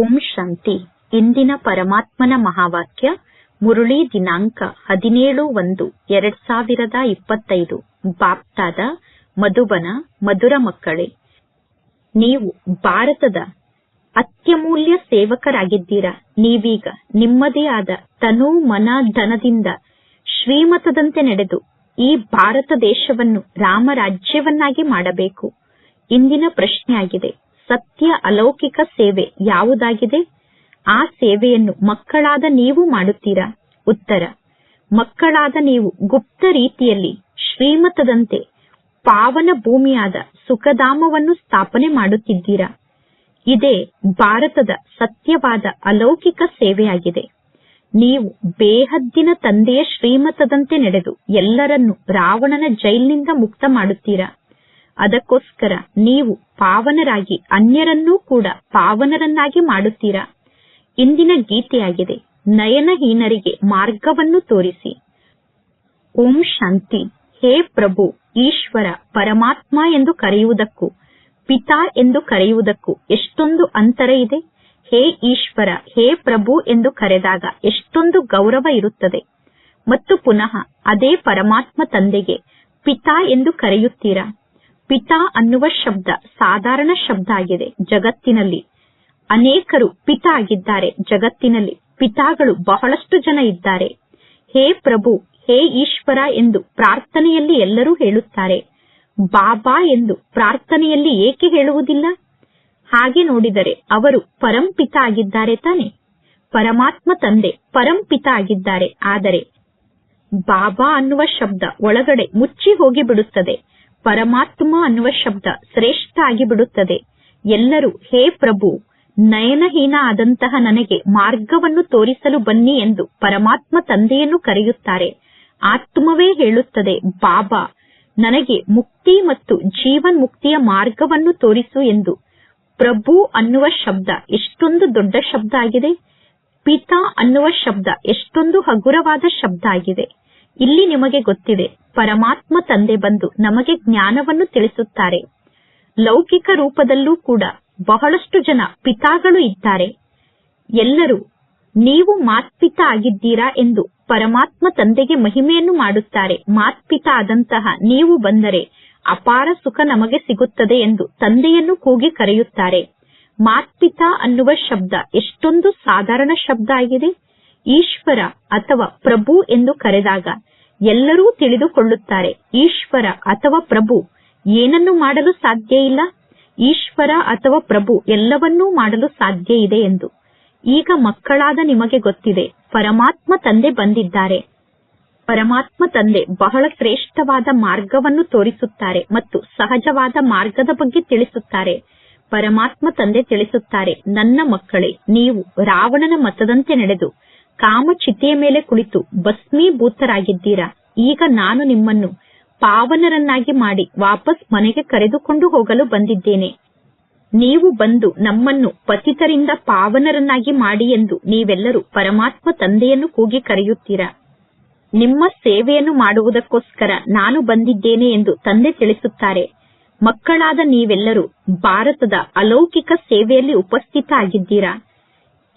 ಓಂ ಶಾಂತಿ ಇಂದಿನ ಪರಮಾತ್ಮನ ಮಹಾವಾಕ್ಯ, ಮುರುಳಿ ದಿನಾಂಕ ಹದಿನೇಳು ಒಂದು, ಎರಡ್ ಸಾವಿರದ ಇಪ್ಪತ್ತೈದು. ಬಾಪ್ತಾದ, ಮಧುಬನ, ಮಧುರ ಮಕ್ಕಳೇ, ನೀವು ಭಾರತದ ಅತ್ಯಮೂಲ್ಯ ಸೇವಕರಾಗಿದ್ದೀರಾ? ನೀವೀಗ ನಿಮ್ಮದೇ ಆದ ತನು ಮನ ಧನದಿಂದ ಶ್ರೀಮತದಂತೆ ನಡೆದು ಈ ಭಾರತ ದೇಶವನ್ನು ರಾಮರಾಜ್ಯವನ್ನಾಗಿ ಮಾಡಬೇಕು. ಇಂದಿನ ಪ್ರಶ್ನೆಯಾಗಿದೆ. ಸತ್ಯ ಅಲೌಕಿಕ ಸೇವೆ ಯಾವುದಾಗಿದೆ? ಆ ಸೇವೆಯನ್ನು ಮಕ್ಕಳಾದ ನೀವು ಮಾಡುತ್ತೀರಾ? ಉತ್ತರ, ಮಕ್ಕಳಾದ ನೀವು ಗುಪ್ತ ರೀತಿಯಲ್ಲಿ ಶ್ರೀಮತದಂತೆ ಪಾವನ ಭೂಮಿಯಾದ ಸುಖಧಾಮವನ್ನು ಸ್ಥಾಪನೆ ಮಾಡುತ್ತಿದ್ದೀರಾ? ಇದೇ ಭಾರತದ ಸತ್ಯವಾದ ಅಲೌಕಿಕ ಸೇವೆಯಾಗಿದೆ. ನೀವು ಬೇಹದ್ದಿನ ತಂದೆಯ ಶ್ರೀಮತದಂತೆ ನಡೆದು ಎಲ್ಲರನ್ನೂ ರಾವಣನ ಜೈಲಿನಿಂದ ಮುಕ್ತ ಮಾಡುತ್ತೀರಾ? ಅದಕ್ಕೋಸ್ಕರ ನೀವು ಪಾವನರಾಗಿ ಅನ್ಯರನ್ನೂ ಕೂಡ ಪಾವನರನ್ನಾಗಿ ಮಾಡುತ್ತೀರಾ? ಇಂದಿನ ಗೀತೆಯಾಗಿದೆ, ನಯನಹೀನರಿಗೆ ಮಾರ್ಗವನ್ನು ತೋರಿಸಿ. ಓಂ ಶಾಂತಿ, ಹೇ ಪ್ರಭು, ಈಶ್ವರ, ಪರಮಾತ್ಮ ಎಂದು ಕರೆಯುವುದಕ್ಕೂ, ಪಿತಾ ಎಂದು ಕರೆಯುವುದಕ್ಕೂ ಎಷ್ಟೊಂದು ಅಂತರ ಇದೆ. ಹೇ ಈಶ್ವರ, ಹೇ ಪ್ರಭು ಎಂದು ಕರೆದಾಗ ಎಷ್ಟೊಂದು ಗೌರವ ಇರುತ್ತದೆ. ಮತ್ತು ಪುನಃ ಅದೇ ಪರಮಾತ್ಮ ತಂದೆಗೆ ಪಿತಾ ಎಂದು ಕರೆಯುತ್ತೀರಾ? ಪಿತಾ ಅನ್ನುವ ಶಬ್ದ, ಸಾಧಾರಣ ಶಬ್ದ ಆಗಿದೆ ಜಗತ್ತಿನಲ್ಲಿ. ಅನೇಕರು ಪಿತಾ ಆಗಿದ್ದಾರೆ ಜಗತ್ತಿನಲ್ಲಿ. ಪಿತಾಗಳು ಬಹಳಷ್ಟು ಜನ ಇದ್ದಾರೆ. ಹೇ ಪ್ರಭು, ಹೇ ಈಶ್ವರ ಎಂದು ಪ್ರಾರ್ಥನೆಯಲ್ಲಿ ಎಲ್ಲರೂ ಹೇಳುತ್ತಾರೆ. ಬಾಬಾ ಎಂದು ಪ್ರಾರ್ಥನೆಯಲ್ಲಿ ಏಕೆ ಹೇಳುವುದಿಲ್ಲ? ಹಾಗೆ ನೋಡಿದರೆ ಅವರು ಪರಂಪಿತ ಆಗಿದ್ದಾರೆ ತಾನೆ. ಪರಮಾತ್ಮ ತಂದೆ ಪರಂಪಿತ ಆಗಿದ್ದಾರೆ. ಆದರೆ ಬಾಬಾ ಅನ್ನುವ ಶಬ್ದ ಒಳಗಡೆ ಮುಚ್ಚಿ ಹೋಗಿ ಬಿಡುತ್ತದೆ ಪರಮಾತ್ಮ ಅನ್ನುವ ಶಬ್ದ ಶ್ರೇಷ್ಠ ಆಗಿ ಬಿಡುತ್ತದೆ ಎಲ್ಲರೂ, ಹೇ ಪ್ರಭು ನಯನಹೀನ ಆದಂತಹ ನನಗೆ ಮಾರ್ಗವನ್ನು ತೋರಿಸಲು ಬನ್ನಿ ಎಂದು ಪರಮಾತ್ಮ ತಂದೆಯನ್ನು ಕರೆಯುತ್ತಾರೆ. ಆತ್ಮವೇ ಹೇಳುತ್ತದೆ, ಬಾಬಾ, ನನಗೆ ಮುಕ್ತಿ ಮತ್ತು ಜೀವನ್ ಮುಕ್ತಿಯ ಮಾರ್ಗವನ್ನು ತೋರಿಸು ಎಂದು. ಪ್ರಭು ಅನ್ನುವ ಶಬ್ದ ಎಷ್ಟೊಂದು ದೊಡ್ಡ ಶಬ್ದ ಆಗಿದೆ ಪಿತಾ ಅನ್ನುವ ಶಬ್ದ ಎಷ್ಟೊಂದು ಹಗುರವಾದ ಶಬ್ದ ಆಗಿದೆ ಇಲ್ಲಿ ನಿಮಗೆ ಗೊತ್ತಿದೆ, ಪರಮಾತ್ಮ ತಂದೆ ಬಂದು ನಮಗೆ ಜ್ಞಾನವನ್ನು ತಿಳಿಸುತ್ತಾರೆ. ಲೌಕಿಕ ರೂಪದಲ್ಲೂ ಕೂಡ ಬಹಳಷ್ಟು ಜನ ಪಿತಾಗಳು ಇದ್ದಾರೆ. ಎಲ್ಲರೂ, ನೀವು ಮಾತ್ಪಿತ ಆಗಿದ್ದೀರಾ ಎಂದು ಪರಮಾತ್ಮ ತಂದೆಗೆ ಮಹಿಮೆಯನ್ನು ಮಾಡುತ್ತಾರೆ. ಮಾತ್ಪಿತ ಆದಂತಹ ನೀವು ಬಂದರೆ ಅಪಾರ ಸುಖ ನಮಗೆ ಸಿಗುತ್ತದೆ ಎಂದು ತಂದೆಯನ್ನು ಕೂಗಿ ಕರೆಯುತ್ತಾರೆ. ಮಾತ್ಪಿತ ಅನ್ನುವ ಶಬ್ದ ಎಷ್ಟೊಂದು ಸಾಧಾರಣ ಶಬ್ದ ಆಗಿದೆ. ಈಶ್ವರ ಅಥವಾ ಪ್ರಭು ಎಂದು ಕರೆದಾಗ ಎಲ್ಲರೂ ತಿಳಿದುಕೊಳ್ಳುತ್ತಾರೆ, ಈಶ್ವರ ಅಥವಾ ಪ್ರಭು ಏನನ್ನು ಮಾಡಲು ಸಾಧ್ಯ ಇಲ್ಲ? ಈಶ್ವರ ಅಥವಾ ಪ್ರಭು ಎಲ್ಲವನ್ನೂ ಮಾಡಲು ಸಾಧ್ಯ ಇದೆ ಎಂದು. ಈಗ ಮಕ್ಕಳಾದ ನಿಮಗೆ ಗೊತ್ತಿದೆ, ಪರಮಾತ್ಮ ತಂದೆ ಬಂದಿದ್ದಾರೆ. ಪರಮಾತ್ಮ ತಂದೆ ಬಹಳ ಶ್ರೇಷ್ಠವಾದ ಮಾರ್ಗವನ್ನು ತೋರಿಸುತ್ತಾರೆ ಮತ್ತು ಸಹಜವಾದ ಮಾರ್ಗದ ಬಗ್ಗೆ ತಿಳಿಸುತ್ತಾರೆ. ಪರಮಾತ್ಮ ತಂದೆ ತಿಳಿಸುತ್ತಾರೆ, ನನ್ನ ಮಕ್ಕಳೇ, ನೀವು ರಾವಣನ ಮತದಂತೆ ನಡೆದು ಕಾಮಚಿತೆಯ ಮೇಲೆ ಕುಳಿತು ಭಸ್ಮೀಭೂತರಾಗಿದ್ದೀರಾ ಈಗ ನಾನು ನಿಮ್ಮನ್ನು ಪಾವನರನ್ನಾಗಿ ಮಾಡಿ ವಾಪಸ್ ಮನೆಗೆ ಕರೆದುಕೊಂಡು ಹೋಗಲು ಬಂದಿದ್ದೇನೆ. ನೀವು ಬಂದು ನಮ್ಮನ್ನು ಪತಿತರಿಂದ ಪಾವನರನ್ನಾಗಿ ಮಾಡಿ ಎಂದು ನೀವೆಲ್ಲರೂ ಪರಮಾತ್ಮ ತಂದೆಯನ್ನು ಕೂಗಿ ಕರೆಯುತ್ತೀರಾ? ನಿಮ್ಮ ಸೇವೆಯನ್ನು ಮಾಡುವುದಕ್ಕೋಸ್ಕರ ನಾನು ಬಂದಿದ್ದೇನೆ ಎಂದು ತಂದೆ ತಿಳಿಸುತ್ತಾರೆ. ಮಕ್ಕಳಾದ ನೀವೆಲ್ಲರೂ ಭಾರತದ ಅಲೌಕಿಕ ಸೇವೆಯಲ್ಲಿ ಉಪಸ್ಥಿತ ಆಗಿದ್ದೀರಾ?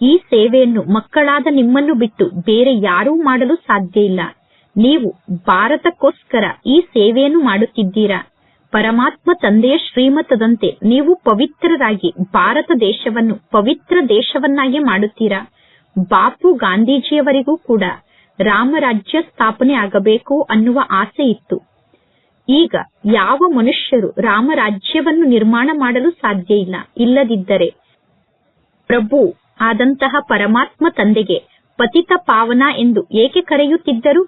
ಈ ಸೇವೆಯನ್ನು ಮಕ್ಕಳಾದ ನಿಮ್ಮನ್ನು ಬಿಟ್ಟು ಬೇರೆ ಯಾರೂ ಮಾಡಲು ಸಾಧ್ಯ ಇಲ್ಲ. ನೀವು ಭಾರತಕ್ಕೋಸ್ಕರ ಈ ಸೇವೆಯನ್ನು ಮಾಡುತ್ತಿದ್ದೀರಾ? ಪರಮಾತ್ಮ ತಂದೆಯ ಶ್ರೀಮತದಂತೆ ನೀವು ಪವಿತ್ರರಾಗಿ ಭಾರತ ದೇಶವನ್ನು ಪವಿತ್ರ ದೇಶವನ್ನಾಗಿ ಮಾಡುತ್ತೀರಾ? ಬಾಪು ಗಾಂಧೀಜಿಯವರಿಗೂ ಕೂಡ ರಾಮರಾಜ್ಯ ಸ್ಥಾಪನೆ ಆಗಬೇಕು ಅನ್ನುವ ಆಸೆ ಇತ್ತು. ಈಗ ಯಾವ ಮನುಷ್ಯರು ರಾಮರಾಜ್ಯವನ್ನು ನಿರ್ಮಾಣ ಮಾಡಲು ಸಾಧ್ಯ ಇಲ್ಲ, ಇಲ್ಲದಿದ್ದರೆ? ಪ್ರಭು ಆದಂತಹ ಪರಮಾತ್ಮ ತಂದೆಗೆ ಪತಿತ ಪಾವನ ಎಂದು ಏಕೆ ಕರೆಯುತ್ತಿದ್ದರು?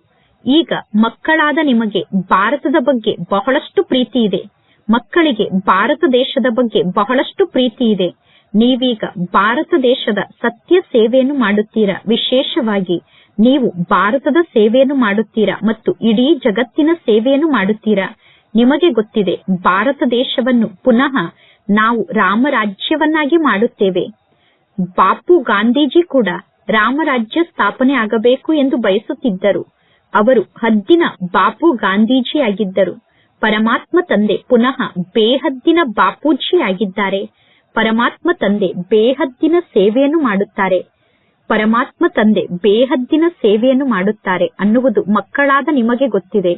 ಈಗ ಮಕ್ಕಳಾದ ನಿಮಗೆ ಭಾರತದ ಬಗ್ಗೆ ಬಹಳಷ್ಟು ಪ್ರೀತಿ ಇದೆ. ಮಕ್ಕಳಿಗೆ ಭಾರತ ದೇಶದ ಬಗ್ಗೆ ಬಹಳಷ್ಟು ಪ್ರೀತಿ ಇದೆ. ನೀವೀಗ ಭಾರತ ದೇಶದ ಸತ್ಯ ಸೇವೆಯನ್ನು ಮಾಡುತ್ತೀರಾ? ವಿಶೇಷವಾಗಿ ನೀವು ಭಾರತದ ಸೇವೆಯನ್ನು ಮಾಡುತ್ತೀರಾ ಮತ್ತು ಇಡೀ ಜಗತ್ತಿನ ಸೇವೆಯನ್ನು ಮಾಡುತ್ತೀರಾ? ನಿಮಗೆ ಗೊತ್ತಿದೆ, ಭಾರತ ದೇಶವನ್ನು ಪುನಃ ನಾವು ರಾಮರಾಜ್ಯವನ್ನಾಗಿ ಮಾಡುತ್ತೇವೆ. ಬಾಪು ಗಾಂಧೀಜಿ ಕೂಡ ರಾಮರಾಜ್ಯ ಸ್ಥಾಪನೆ ಆಗಬೇಕು ಎಂದು ಬಯಸುತ್ತಿದ್ದರು. ಅವರು ಹದ್ದಿನ ಬಾಪು ಗಾಂಧೀಜಿ ಆಗಿದ್ದರು. ಪರಮಾತ್ಮ ತಂದೆ ಪುನಃ ಬೇಹದ್ದಿನ ಬಾಪೂಜಿ ಆಗಿದ್ದಾರೆ. ಪರಮಾತ್ಮ ತಂದೆ ಬೇಹದ್ದಿನ ಸೇವೆಯನ್ನು ಮಾಡುತ್ತಾರೆ. ಪರಮಾತ್ಮ ತಂದೆ ಬೇಹದ್ದಿನ ಸೇವೆಯನ್ನು ಮಾಡುತ್ತಾರೆ ಅನ್ನುವುದು ಮಕ್ಕಳಾದ ನಿಮಗೆ ಗೊತ್ತಿದೆ.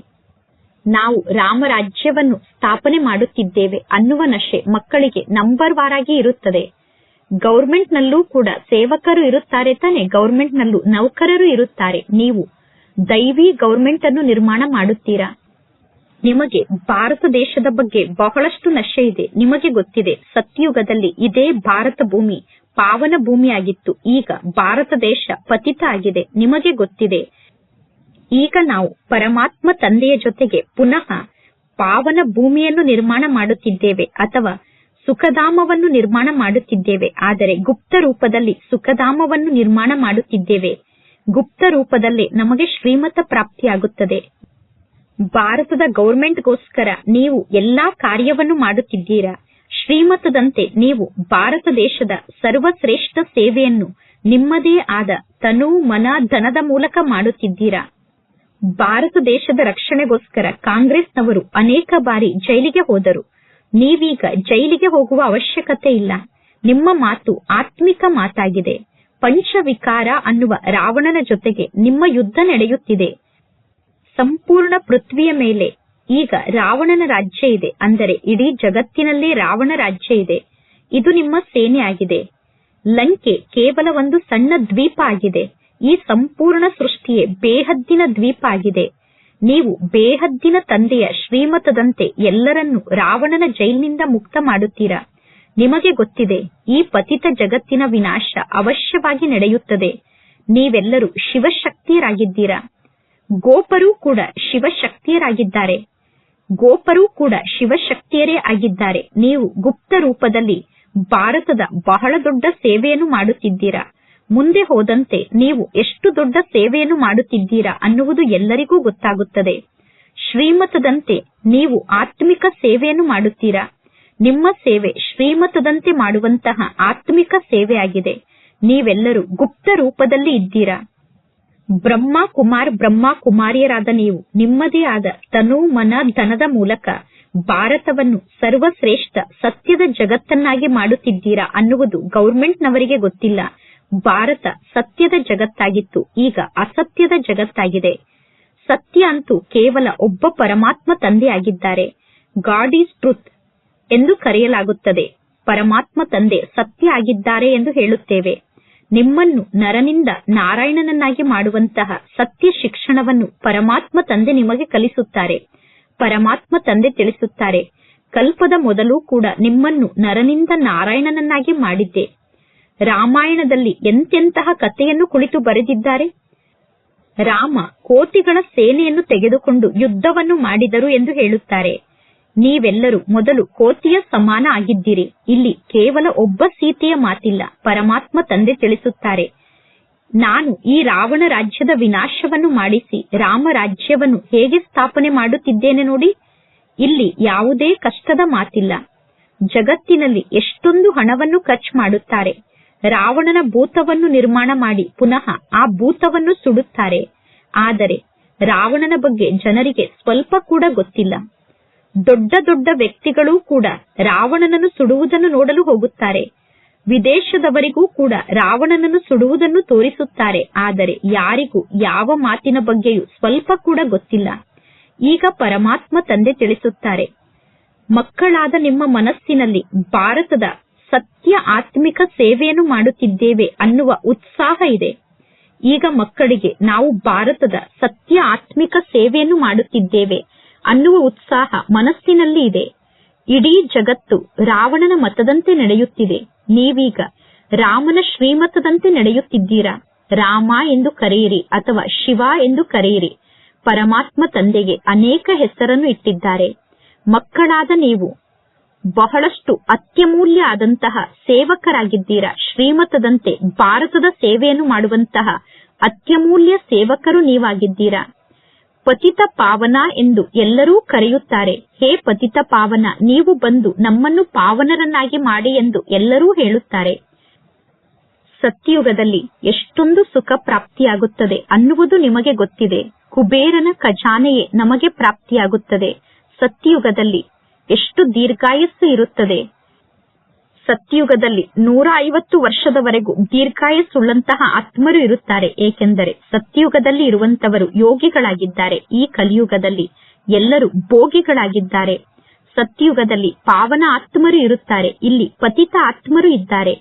ನಾವು ರಾಮರಾಜ್ಯವನ್ನು ಸ್ಥಾಪನೆ ಮಾಡುತ್ತಿದ್ದೇವೆ ಅನ್ನುವ ನಶೆ ಮಕ್ಕಳಿಗೆ ನಂಬರ್ ವಾರಾಗಿ ಇರುತ್ತದೆ. ಗೌರ್ಮೆಂಟ್ ನಲ್ಲೂ ಕೂಡ ಸೇವಕರು ಇರುತ್ತಾರೆ ತಾನೆ ಗೌರ್ಮೆಂಟ್ ನಲ್ಲೂ ನೌಕರರು ಇರುತ್ತಾರೆ. ನೀವು ದೈವಿ ಗೌರ್ಮೆಂಟ್ ಅನ್ನು ನಿರ್ಮಾಣ ಮಾಡುತ್ತೀರಾ? ನಿಮಗೆ ಭಾರತ ದೇಶದ ಬಗ್ಗೆ ಬಹಳಷ್ಟು ನಶೆ ಇದೆ. ನಿಮಗೆ ಗೊತ್ತಿದೆ, ಸತ್ಯುಗದಲ್ಲಿ ಇದೇ ಭಾರತ ಭೂಮಿ, ಪಾವನ ಭೂಮಿಯಾಗಿತ್ತು. ಈಗ ಭಾರತ ದೇಶ ಪತಿತ ಆಗಿದೆ. ನಿಮಗೆ ಗೊತ್ತಿದೆ, ಈಗ ನಾವು ಪರಮಾತ್ಮ ತಂದೆಯ ಜೊತೆಗೆ ಪುನಃ ಪಾವನ ಭೂಮಿಯನ್ನು ನಿರ್ಮಾಣ ಮಾಡುತ್ತಿದ್ದೇವೆ. ಅಥವಾ ಸುಖಧಾಮವನ್ನು ನಿರ್ಮಾಣ ಮಾಡುತ್ತಿದ್ದೇವೆ. ಆದರೆ ಗುಪ್ತ ರೂಪದಲ್ಲಿ ಸುಖಧಾಮವನ್ನು ನಿರ್ಮಾಣ ಮಾಡುತ್ತಿದ್ದೇವೆ. ಗುಪ್ತ ರೂಪದಲ್ಲಿ ನಮಗೆ ಶ್ರೀಮತ ಪ್ರಾಪ್ತಿಯಾಗುತ್ತದೆ. ಭಾರತದ ಗೌರ್ಮೆಂಟ್ಗೋಸ್ಕರ ನೀವು ಎಲ್ಲಾ ಕಾರ್ಯವನ್ನು ಮಾಡುತ್ತಿದ್ದೀರಾ? ಶ್ರೀಮತದಂತೆ ನೀವು ಭಾರತ ದೇಶದ ಸರ್ವಶ್ರೇಷ್ಠ ಸೇವೆಯನ್ನು ನಿಮ್ಮದೇ ಆದ ತನು ಮನ ಧನದ ಮೂಲಕ ಮಾಡುತ್ತಿದ್ದೀರಾ? ಭಾರತ ದೇಶದ ರಕ್ಷಣೆಗೋಸ್ಕರ ಕಾಂಗ್ರೆಸ್ನವರು ಅನೇಕ ಬಾರಿ ಜೈಲಿಗೆ ಹೋದರು. ನೀವೀಗ ಜೈಲಿಗೆ ಹೋಗುವ ಅವಶ್ಯಕತೆ ಇಲ್ಲ. ನಿಮ್ಮ ಮಾತು ಆತ್ಮಿಕ ಮಾತಾಗಿದೆ. ಪಂಚವಿಕಾರ ಅನ್ನುವ ರಾವಣನ ಜೊತೆಗೆ ನಿಮ್ಮ ಯುದ್ಧ ನಡೆಯುತ್ತಿದೆ. ಸಂಪೂರ್ಣ ಪೃಥ್ವಿಯ ಮೇಲೆ ಈಗ ರಾವಣನ ರಾಜ್ಯ ಇದೆ. ಅಂದರೆ ಇಡೀ ಜಗತ್ತಿನಲ್ಲೇ ರಾವಣ ರಾಜ್ಯ ಇದೆ. ಇದು ನಿಮ್ಮ ಸೇನೆ ಆಗಿದೆ. ಲಂಕೆ ಕೇವಲ ಒಂದು ಸಣ್ಣ ದ್ವೀಪ ಆಗಿದೆ. ಈ ಸಂಪೂರ್ಣ ಸೃಷ್ಟಿಯೇ ಬೇಹದ್ದಿನ ದ್ವೀಪ ಆಗಿದೆ. ನೀವು ಬೇಹದ್ದಿನ ತಂದೆಯ ಶ್ರೀಮತದಂತೆ ಎಲ್ಲರನ್ನೂ ರಾವಣನ ಜೈಲಿನಿಂದ ಮುಕ್ತ ಮಾಡುತ್ತೀರಾ? ನಿಮಗೆ ಗೊತ್ತಿದೆ, ಈ ಪತಿತ ಜಗತ್ತಿನ ವಿನಾಶ ಅವಶ್ಯವಾಗಿ ನಡೆಯುತ್ತದೆ. ನೀವೆಲ್ಲರೂ ಶಿವಶಕ್ತಿಯರಾಗಿದ್ದೀರಾ? ಗೋಪರೂ ಕೂಡ ಶಿವಶಕ್ತಿಯರಾಗಿದ್ದಾರೆ. ಗೋಪರೂ ಕೂಡ ಶಿವಶಕ್ತಿಯರೇ ಆಗಿದ್ದಾರೆ. ನೀವು ಗುಪ್ತ ರೂಪದಲ್ಲಿ ಭಾರತದ ಬಹಳ ದೊಡ್ಡ ಸೇವೆಯನ್ನು ಮಾಡುತ್ತಿದ್ದೀರಾ? ಮುಂದೆ ಹೋದಂತೆ ನೀವು ಎಷ್ಟು ದೊಡ್ಡ ಸೇವೆಯನ್ನು ಮಾಡುತ್ತಿದ್ದೀರಾ ಅನ್ನುವುದು ಎಲ್ಲರಿಗೂ ಗೊತ್ತಾಗುತ್ತದೆ. ಶ್ರೀಮತದಂತೆ ನೀವು ಆತ್ಮಿಕ ಸೇವೆಯನ್ನು ಮಾಡುತ್ತೀರಾ? ನಿಮ್ಮ ಸೇವೆ ಶ್ರೀಮತದಂತೆ ಮಾಡುವಂತಹ ಆತ್ಮಿಕ ಸೇವೆಯಾಗಿದೆ. ನೀವೆಲ್ಲರೂ ಗುಪ್ತ ರೂಪದಲ್ಲಿ ಇದ್ದೀರಾ? ಬ್ರಹ್ಮ ಕುಮಾರ್ ಬ್ರಹ್ಮ ಕುಮಾರಿಯರಾದ ನೀವು ನಿಮ್ಮದೇ ಆದ ತನು ಮನ ಧನದ ಮೂಲಕ ಭಾರತವನ್ನು ಸರ್ವಶ್ರೇಷ್ಠ ಸತ್ಯದ ಜಗತ್ತನ್ನಾಗಿ ಮಾಡುತ್ತಿದ್ದೀರಾ ಅನ್ನುವುದು ಗೌರ್ಮೆಂಟ್ನವರಿಗೆ ಗೊತ್ತಿಲ್ಲ. ಭಾರತ ಸತ್ಯದ ಜಗತ್ತಾಗಿತ್ತು. ಈಗ ಅಸತ್ಯದ ಜಗತ್ತಾಗಿದೆ. ಸತ್ಯ ಅಂತೂ ಕೇವಲ ಒಬ್ಬ ಪರಮಾತ್ಮ ತಂದೆಯಾಗಿದ್ದಾರೆ ಗಾಡ್ ಈಸ್ ಟ್ರುತ್ ಎಂದು ಕರೆಯಲಾಗುತ್ತದೆ. ಪರಮಾತ್ಮ ತಂದೆ ಸತ್ಯ ಆಗಿದ್ದಾರೆ ಎಂದು ಹೇಳುತ್ತೇವೆ. ನಿಮ್ಮನ್ನು ನರನಿಂದ ನಾರಾಯಣನನ್ನಾಗಿ ಮಾಡುವಂತಹ ಸತ್ಯ ಶಿಕ್ಷಣವನ್ನು ಪರಮಾತ್ಮ ತಂದೆ ನಿಮಗೆ ಕಲಿಸುತ್ತಾರೆ. ಪರಮಾತ್ಮ ತಂದೆ ತಿಳಿಸುತ್ತಾರೆ. ಕಲ್ಪದ ಮೊದಲು ಕೂಡ ನಿಮ್ಮನ್ನು ನರನಿಂದ ನಾರಾಯಣನನ್ನಾಗಿ ಮಾಡಿದ್ದೆ. ರಾಮಾಯಣದಲ್ಲಿ ಎಂತೆಂತಹ ಕಥೆಯನ್ನು ಕುಳಿತು ಬರೆದಿದ್ದಾರೆ? ರಾಮ ಕೋಟಿಗಳ ಸೇನೆಯನ್ನು ತೆಗೆದುಕೊಂಡು ಯುದ್ಧವನ್ನು ಮಾಡಿದರು ಎಂದು ಹೇಳುತ್ತಾರೆ. ನೀವೆಲ್ಲರೂ ಮೊದಲು ಕೋತಿಯ ಸಮಾನ ಆಗಿದ್ದೀರಿ. ಇಲ್ಲಿ ಕೇವಲ ಒಬ್ಬ ಸೀತೆಯ ಮಾತಿಲ್ಲ, ಪರಮಾತ್ಮ ತಂದೆ ತಿಳಿಸುತ್ತಾರೆ. ನಾನು ಈ ರಾವಣ ರಾಜ್ಯದ ವಿನಾಶವನ್ನು ಮಾಡಿಸಿ ರಾಮ ರಾಜ್ಯವನ್ನು ಹೇಗೆ ಸ್ಥಾಪನೆ ಮಾಡುತ್ತಿದ್ದೇನೆ ನೋಡಿ? ಇಲ್ಲಿ ಯಾವುದೇ ಕಷ್ಟದ ಮಾತಿಲ್ಲ. ಜಗತ್ತಿನಲ್ಲಿ ಎಷ್ಟೊಂದು ಹಣವನ್ನು ಖರ್ಚು ಮಾಡುತ್ತಾರೆ. ರಾವಣನ ಭೂತವನ್ನು ನಿರ್ಮಾಣ ಮಾಡಿ ಪುನಃ ಆ ಭೂತವನ್ನು ಸುಡುತ್ತಾರೆ. ಆದರೆ ರಾವಣನ ಬಗ್ಗೆ ಜನರಿಗೆ ಸ್ವಲ್ಪ ಕೂಡ ಗೊತ್ತಿಲ್ಲ. ದೊಡ್ಡ ದೊಡ್ಡ ವ್ಯಕ್ತಿಗಳು ಕೂಡ ರಾವಣನನ್ನು ಸುಡುವುದನ್ನು ನೋಡಲು ಹೋಗುತ್ತಾರೆ. ವಿದೇಶದವರಿಗೂ ಕೂಡ ರಾವಣನನ್ನು ಸುಡುವುದನ್ನು ತೋರಿಸುತ್ತಾರೆ. ಆದರೆ ಯಾರಿಗೂ ಯಾವ ಮಾತಿನ ಬಗ್ಗೆಯೂ ಸ್ವಲ್ಪ ಕೂಡ ಗೊತ್ತಿಲ್ಲ. ಈಗ ಪರಮಾತ್ಮ ತಂದೆ ತಿಳಿಸುತ್ತಾರೆ. ಮಕ್ಕಳಾದ ನಿಮ್ಮ ಮನಸ್ಸಿನಲ್ಲಿ ಭಾರತದ ಸತ್ಯ ಆತ್ಮಿಕ ಸೇವೆಯನ್ನು ಮಾಡುತ್ತಿದ್ದೇವೆ ಅನ್ನುವ ಉತ್ಸಾಹ ಇದೆ. ಈಗ ಮಕ್ಕಳಿಗೆ ನಾವು ಭಾರತದ ಸತ್ಯ ಆತ್ಮಿಕ ಸೇವೆಯನ್ನು ಮಾಡುತ್ತಿದ್ದೇವೆ ಅನ್ನುವ ಉತ್ಸಾಹ ಮನಸ್ಸಿನಲ್ಲಿ ಇದೆ. ಇಡೀ ಜಗತ್ತು ರಾವಣನ ಮತದಂತೆ ನಡೆಯುತ್ತಿದೆ. ನೀವೀಗ ರಾಮನ ಶ್ರೀಮತದಂತೆ ನಡೆಯುತ್ತಿದ್ದೀರಾ? ರಾಮ ಎಂದು ಕರೆಯಿರಿ ಅಥವಾ ಶಿವ ಎಂದು ಕರೆಯಿರಿ. ಪರಮಾತ್ಮ ತಂದೆಗೆ ಅನೇಕ ಹೆಸರನ್ನು ಇಟ್ಟಿದ್ದಾರೆ. ಮಕ್ಕಳಾದ ನೀವು ಬಹಳಷ್ಟು ಅತ್ಯಮೂಲ್ಯ ಆದಂತಹ ಸೇವಕರಾಗಿದ್ದೀರಾ? ಶ್ರೀಮತದಂತೆ ಭಾರತದ ಸೇವೆಯನ್ನು ಮಾಡುವಂತಹ ಅತ್ಯಮೂಲ್ಯ ಸೇವಕರು ನೀವಾಗಿದ್ದೀರಾ? ಪತಿತ ಪಾವನ ಎಂದು ಎಲ್ಲರೂ ಕರೆಯುತ್ತಾರೆ. ಹೇ ಪತಿತ ಪಾವನ, ನೀವು ಬಂದು ನಮ್ಮನ್ನು ಪಾವನರನ್ನಾಗಿ ಮಾಡಿ ಎಂದು ಎಲ್ಲರೂ ಹೇಳುತ್ತಾರೆ. ಸತ್ಯಯುಗದಲ್ಲಿ ಎಷ್ಟೊಂದು ಸುಖ ಪ್ರಾಪ್ತಿಯಾಗುತ್ತದೆ ಅನ್ನುವುದು ನಿಮಗೆ ಗೊತ್ತಿದೆ. ಕುಬೇರನ ಖಜಾನೆಯೇ ನಮಗೆ ಪ್ರಾಪ್ತಿಯಾಗುತ್ತದೆ. ಸತ್ಯಯುಗದಲ್ಲಿ ಎಷ್ಟು ದೀರ್ಘಾಯಸ್ಸು ಇರುತ್ತದೆ. ಸತ್ಯುಗದಲ್ಲಿ ನೂರ ಐವತ್ತು ವರ್ಷದವರೆಗೂ ದೀರ್ಘಾಯಸ್ಸುಳ್ಳಂತಹ ಆತ್ಮರು ಇರುತ್ತಾರೆ. ಏಕೆಂದರೆ ಸತ್ಯುಗದಲ್ಲಿ ಇರುವಂತವರು ಯೋಗಿಗಳಾಗಿದ್ದಾರೆ. ಈ ಕಲಿಯುಗದಲ್ಲಿ ಎಲ್ಲರೂ ಭೋಗಿಗಳಾಗಿದ್ದಾರೆ. ಸತ್ಯುಗದಲ್ಲಿ ಪಾವನ ಆತ್ಮರು ಇರುತ್ತಾರೆ. ಇಲ್ಲಿ ಪತಿತ ಆತ್ಮರು ಇದ್ದಾರೆ.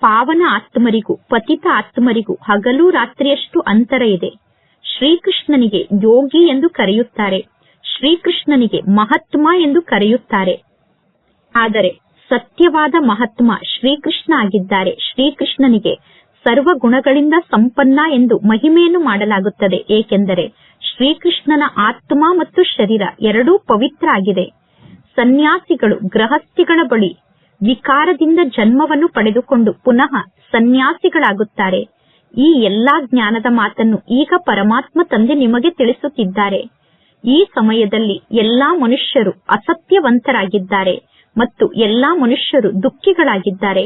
ಪಾವನ ಆತ್ಮರಿಗೂ, ಪತಿತ ಆತ್ಮರಿಗೂ ಹಗಲು ರಾತ್ರಿಯಷ್ಟು ಅಂತರ ಇದೆ. ಶ್ರೀಕೃಷ್ಣನಿಗೆ ಯೋಗಿ ಎಂದು ಕರೆಯುತ್ತಾರೆ. ಶ್ರೀಕೃಷ್ಣನಿಗೆ ಮಹಾತ್ಮ ಎಂದು ಕರೆಯುತ್ತಾರೆ. ಆದರೆ ಸತ್ಯವಾದ ಮಹಾತ್ಮ ಶ್ರೀಕೃಷ್ಣ ಆಗಿದ್ದಾರೆ. ಶ್ರೀಕೃಷ್ಣನಿಗೆ ಸರ್ವ ಗುಣಗಳಿಂದ ಸಂಪನ್ನ ಎಂದು ಮಹಿಮೆಯನ್ನು ಮಾಡಲಾಗುತ್ತದೆ. ಏಕೆಂದರೆ ಶ್ರೀಕೃಷ್ಣನ ಆತ್ಮ ಮತ್ತು ಶರೀರ ಎರಡೂ ಪವಿತ್ರ ಆಗಿದೆ. ಸನ್ಯಾಸಿಗಳು ಗೃಹಸ್ಥಿಗಳ ಬಳಿ ವಿಕಾರದಿಂದ ಜನ್ಮವನ್ನು ಪಡೆದುಕೊಂಡು ಪುನಃ ಸನ್ಯಾಸಿಗಳಾಗುತ್ತಾರೆ. ಈ ಎಲ್ಲಾ ಜ್ಞಾನದ ಮಾತನ್ನು ಈಗ ಪರಮಾತ್ಮ ತಂದೆ ನಿಮಗೆ ತಿಳಿಸುತ್ತಿದ್ದಾರೆ. ಈ ಸಮಯದಲ್ಲಿ ಎಲ್ಲಾ ಮನುಷ್ಯರು ಅಸತ್ಯವಂತರಾಗಿದ್ದಾರೆ ಮತ್ತು ಎಲ್ಲಾ ಮನುಷ್ಯರು ದುಃಖಿಗಳಾಗಿದ್ದಾರೆ.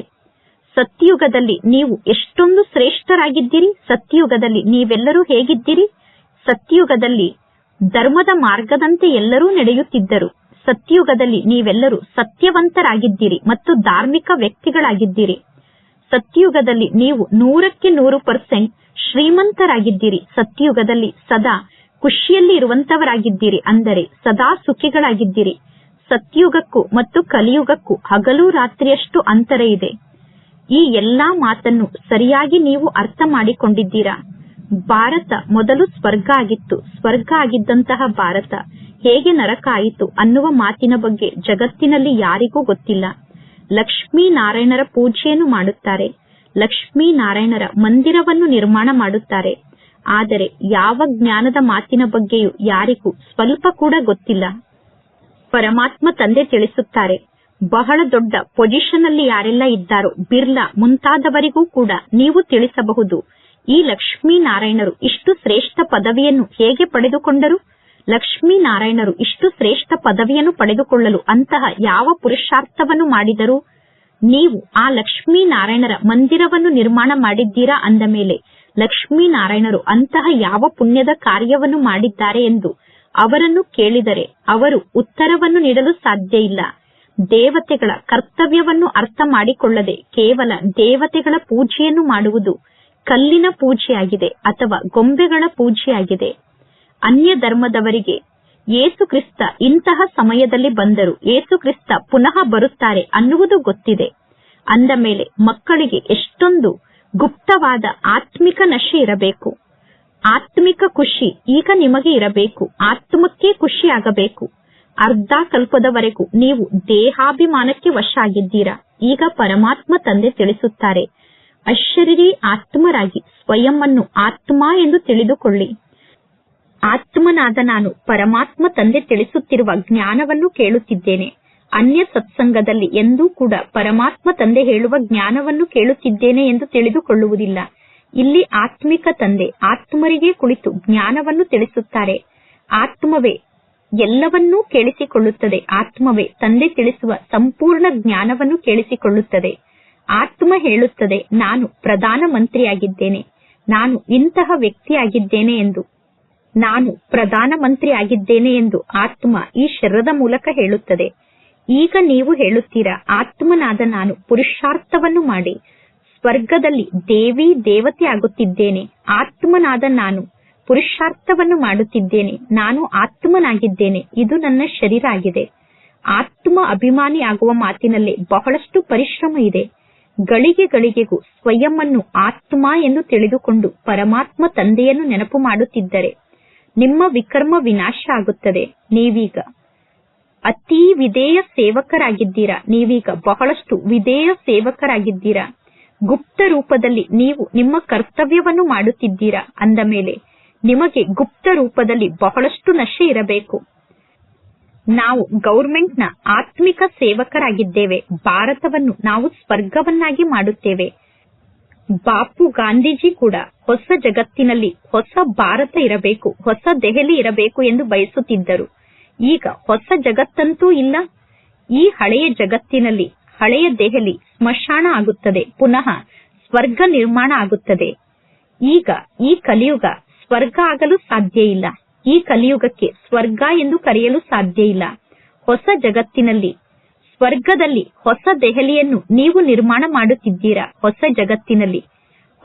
ಸತ್ಯಯುಗದಲ್ಲಿ ನೀವು ಎಷ್ಟೊಂದು ಶ್ರೇಷ್ಠರಾಗಿದ್ದೀರಿ? ಸತ್ಯಯುಗದಲ್ಲಿ ನೀವೆಲ್ಲರೂ ಹೇಗಿದ್ದೀರಿ? ಸತ್ಯಯುಗದಲ್ಲಿ ಧರ್ಮದ ಮಾರ್ಗದಂತೆ ಎಲ್ಲರೂ ನಡೆಯುತ್ತಿದ್ದರು. ಸತ್ಯಯುಗದಲ್ಲಿ ನೀವೆಲ್ಲರೂ ಸತ್ಯವಂತರಾಗಿದ್ದೀರಿ ಮತ್ತು ಧಾರ್ಮಿಕ ವ್ಯಕ್ತಿಗಳಾಗಿದ್ದೀರಿ. ಸತ್ಯಯುಗದಲ್ಲಿ ನೀವು ನೂರಕ್ಕೆ ನೂರು ಪರ್ಸೆಂಟ್ ಶ್ರೀಮಂತರಾಗಿದ್ದೀರಿ. ಸತ್ಯಯುಗದಲ್ಲಿ ಸದಾ ಖುಷಿಯಲ್ಲಿ ಇರುವಂತವರಾಗಿದ್ದೀರಿ ಅಂದರೆ ಸದಾ ಸುಖಿಗಳಾಗಿದ್ದೀರಿ. ಸತ್ಯುಗಕ್ಕೂ ಮತ್ತು ಕಲಿಯುಗಕ್ಕೂ ಹಗಲು ರಾತ್ರಿಯಷ್ಟು ಅಂತರ ಇದೆ. ಈ ಎಲ್ಲಾ ಮಾತನ್ನು ಸರಿಯಾಗಿ ನೀವು ಅರ್ಥ ಮಾಡಿಕೊಂಡಿದ್ದೀರಾ? ಭಾರತ ಮೊದಲು ಸ್ವರ್ಗ ಆಗಿತ್ತು. ಸ್ವರ್ಗ ಆಗಿದ್ದಂತಹ ಭಾರತ ಹೇಗೆ ನರಕ ಆಯಿತು ಅನ್ನುವ ಮಾತಿನ ಬಗ್ಗೆ ಜಗತ್ತಿನಲ್ಲಿ ಯಾರಿಗೂ ಗೊತ್ತಿಲ್ಲ. ಲಕ್ಷ್ಮೀ ನಾರಾಯಣರ ಪೂಜೆಯನ್ನು ಮಾಡುತ್ತಾರೆ. ಲಕ್ಷ್ಮೀ ನಾರಾಯಣರ ಮಂದಿರವನ್ನು ನಿರ್ಮಾಣ ಮಾಡುತ್ತಾರೆ. ಆದರೆ ಯಾವ ಜ್ಞಾನದ ಮಾತಿನ ಬಗ್ಗೆಯೂ ಯಾರಿಗೂ ಸ್ವಲ್ಪ ಕೂಡ ಗೊತ್ತಿಲ್ಲ. ಪರಮಾತ್ಮ ತಂದೆ ತಿಳಿಸುತ್ತಾರೆ, ಬಹಳ ದೊಡ್ಡ ಪೊಸಿಷನ್ ಅಲ್ಲಿ ಯಾರೆಲ್ಲ ಇದ್ದಾರೋ ಬಿರ್ಲಾ ಮುಂತಾದವರಿಗೂ ಕೂಡ ನೀವು ತಿಳಿಸಬಹುದು. ಈ ಲಕ್ಷ್ಮೀನಾರಾಯಣರು ಇಷ್ಟು ಶ್ರೇಷ್ಠ ಪದವಿಯನ್ನು ಹೇಗೆ ಪಡೆದುಕೊಂಡರು? ಲಕ್ಷ್ಮೀನಾರಾಯಣರು ಇಷ್ಟು ಶ್ರೇಷ್ಠ ಪದವಿಯನ್ನು ಪಡೆದುಕೊಳ್ಳಲು ಅಂತಹ ಯಾವ ಪುರುಷಾರ್ಥವನ್ನು ಮಾಡಿದರು? ನೀವು ಆ ಲಕ್ಷ್ಮೀನಾರಾಯಣರ ಮಂದಿರವನ್ನು ನಿರ್ಮಾಣ ಮಾಡಿದ್ದೀರಾ ಅಂದ ಮೇಲೆ ಲಕ್ಷ್ಮೀ ನಾರಾಯಣರು ಅಂತಹ ಯಾವ ಪುಣ್ಯದ ಕಾರ್ಯವನ್ನು ಮಾಡಿದ್ದಾರೆ ಎಂದು ಅವರನ್ನು ಕೇಳಿದರೆ ಅವರು ಉತ್ತರವನ್ನು ನೀಡಲು ಸಾಧ್ಯ ಇಲ್ಲ. ದೇವತೆಗಳ ಕರ್ತವ್ಯವನ್ನು ಅರ್ಥ ಮಾಡಿಕೊಳ್ಳದೆ ಕೇವಲ ದೇವತೆಗಳ ಪೂಜೆಯನ್ನು ಮಾಡುವುದು ಕಲ್ಲಿನ ಪೂಜೆಯಾಗಿದೆ ಅಥವಾ ಗೊಂಬೆಗಳ ಪೂಜೆಯಾಗಿದೆ. ಅನ್ಯ ಧರ್ಮದವರಿಗೆ ಯೇಸು ಕ್ರಿಸ್ತ ಇಂತಹ ಸಮಯದಲ್ಲಿ ಬಂದರು ಯೇಸು ಕ್ರಿಸ್ತ ಪುನಃ ಬರುತ್ತಾರೆ ಅನ್ನುವುದು ಗೊತ್ತಿದೆ. ಅಂದ ಮೇಲೆ ಮಕ್ಕಳಿಗೆ ಎಷ್ಟೊಂದು ಗುಪ್ತವಾದ ಆತ್ಮಿಕ ನಶೆ ಇರಬೇಕು. ಆತ್ಮಿಕ ಖುಷಿ ಈಗ ನಿಮಗೆ ಇರಬೇಕು. ಆತ್ಮಕ್ಕೆ ಖುಷಿ ಆಗಬೇಕು ಅರ್ಧ ಕಲ್ಪದವರೆಗೂ ನೀವು ದೇಹಾಭಿಮಾನಕ್ಕೆ ವಶ ಆಗಿದ್ದೀರಾ ಈಗ ಪರಮಾತ್ಮ ತಂದೆ ತಿಳಿಸುತ್ತಾರೆ. ಅಶರೀರಿ ಆತ್ಮರಾಗಿ ಸ್ವಯಂ ಅನ್ನು ಆತ್ಮ ಎಂದು ತಿಳಿದುಕೊಳ್ಳಿ. ಆತ್ಮನಾದ ನಾನು ಪರಮಾತ್ಮ ತಂದೆ ತಿಳಿಸುತ್ತಿರುವ ಜ್ಞಾನವನ್ನು ಕೇಳುತ್ತಿದ್ದೇನೆ. ಅನ್ಯ ಸತ್ಸಂಗದಲ್ಲಿ ಎಂದೂ ಕೂಡ ಪರಮಾತ್ಮ ತಂದೆ ಹೇಳುವ ಜ್ಞಾನವನ್ನು ಕೇಳುತ್ತಿದ್ದೇನೆ ಎಂದು ತಿಳಿದುಕೊಳ್ಳುವುದಿಲ್ಲ. ಇಲ್ಲಿ ಆತ್ಮಿಕ ತಂದೆ, ಆತ್ಮರಿಗೆ ಕುಳಿತು ಜ್ಞಾನವನ್ನು ತಿಳಿಸುತ್ತಾರೆ. ಆತ್ಮವೇ ಎಲ್ಲವನ್ನೂ ಕೇಳಿಸಿಕೊಳ್ಳುತ್ತದೆ. ಆತ್ಮವೇ ತಂದೆ ತಿಳಿಸುವ ಸಂಪೂರ್ಣ ಜ್ಞಾನವನ್ನು ಕೇಳಿಸಿಕೊಳ್ಳುತ್ತದೆ. ಆತ್ಮ ಹೇಳುತ್ತದೆ, ನಾನು ಪ್ರಧಾನ ಮಂತ್ರಿಯಾಗಿದ್ದೇನೆ. ನಾನು ಇಂತಹ ವ್ಯಕ್ತಿಯಾಗಿದ್ದೇನೆ ಎಂದು. ನಾನು ಪ್ರಧಾನ ಮಂತ್ರಿ ಆಗಿದ್ದೇನೆ ಎಂದು ಆತ್ಮ ಈ ಶರದ ಮೂಲಕ ಹೇಳುತ್ತದೆ. ಈಗ ನೀವು ಹೇಳುತ್ತೀರಾ, ಆತ್ಮನಾದ ನಾನು ಪುರುಷಾರ್ಥವನ್ನು ಮಾಡಿ, ಸ್ವರ್ಗದಲ್ಲಿ ದೇವಿ ದೇವತೆ ಆಗುತ್ತಿದ್ದೇನೆ, ಆತ್ಮನಾದ ನಾನು ಪುರುಷಾರ್ಥವನ್ನು ಮಾಡುತ್ತಿದ್ದೇನೆ, ನಾನು ಆತ್ಮನಾಗಿದ್ದೇನೆ, ಇದು ನನ್ನ ಶರೀರ ಆಗಿದೆ. ಆತ್ಮ ಅಭಿಮಾನಿ ಆಗುವ ಮಾತಿನಲ್ಲಿ ಬಹಳಷ್ಟು ಪರಿಶ್ರಮ ಇದೆ. ಗಳಿಗೆ ಗಳಿಗೆಗೂ ಸ್ವಯಂ ಆತ್ಮ ಎಂದು ತಿಳಿದುಕೊಂಡು ಪರಮಾತ್ಮ ತಂದೆಯನ್ನು ನೆನಪು ಮಾಡುತ್ತಿದ್ದರೆ, ನಿಮ್ಮ ವಿಕರ್ಮ ವಿನಾಶ ಆಗುತ್ತದೆ. ನೀವೀಗ ಅತೀ ವಿಧೇಯ ಸೇವಕರಾಗಿದ್ದೀರಾ? ನೀವೀಗ ಬಹಳಷ್ಟು ವಿಧೇಯ ಸೇವಕರಾಗಿದ್ದೀರಾ? ಗುಪ್ತ ರೂಪದಲ್ಲಿ ನೀವು ನಿಮ್ಮ ಕರ್ತವ್ಯವನ್ನು ಮಾಡುತ್ತಿದ್ದೀರಾ? ಅಂದ ಮೇಲೆ, ನಿಮಗೆ ಗುಪ್ತ ರೂಪದಲ್ಲಿ ಬಹಳಷ್ಟು ನಶೆ ಇರಬೇಕು. ನಾವು ಗೌರ್ಮೆಂಟ್ನ ಆತ್ಮಿಕ ಸೇವಕರಾಗಿದ್ದೇವೆ. ಭಾರತವನ್ನು ನಾವು ಸ್ವರ್ಗವನ್ನಾಗಿ ಮಾಡುತ್ತೇವೆ. ಬಾಪು ಗಾಂಧೀಜಿ ಕೂಡ ಹೊಸ ಜಗತ್ತಿನಲ್ಲಿ ಹೊಸ ಭಾರತ ಇರಬೇಕು, ಹೊಸ ದೆಹಲಿ ಇರಬೇಕು ಎಂದು ಬಯಸುತ್ತಿದ್ದರು. ಈಗ ಹೊಸ ಜಗತ್ತಂತೂ ಇಲ್ಲ. ಈ ಹಳೆಯ ಜಗತ್ತಿನಲ್ಲಿ, ಹಳೆಯ ದೆಹಲಿ ಸ್ಮಶಾನ ಆಗುತ್ತದೆ. ಪುನಃ ಸ್ವರ್ಗ ನಿರ್ಮಾಣ ಆಗುತ್ತದೆ. ಈಗ ಈ ಕಲಿಯುಗ ಸ್ವರ್ಗ ಆಗಲು ಸಾಧ್ಯ ಇಲ್ಲ. ಈ ಕಲಿಯುಗಕ್ಕೆ ಸ್ವರ್ಗ ಎಂದು ಕರೆಯಲು ಸಾಧ್ಯ ಇಲ್ಲ. ಹೊಸ ಜಗತ್ತಿನಲ್ಲಿ, ಸ್ವರ್ಗದಲ್ಲಿ ಹೊಸ ದೆಹಲಿಯನ್ನು ನೀವು ನಿರ್ಮಾಣ ಮಾಡುತ್ತಿದ್ದೀರಾ? ಹೊಸ ಜಗತ್ತಿನಲ್ಲಿ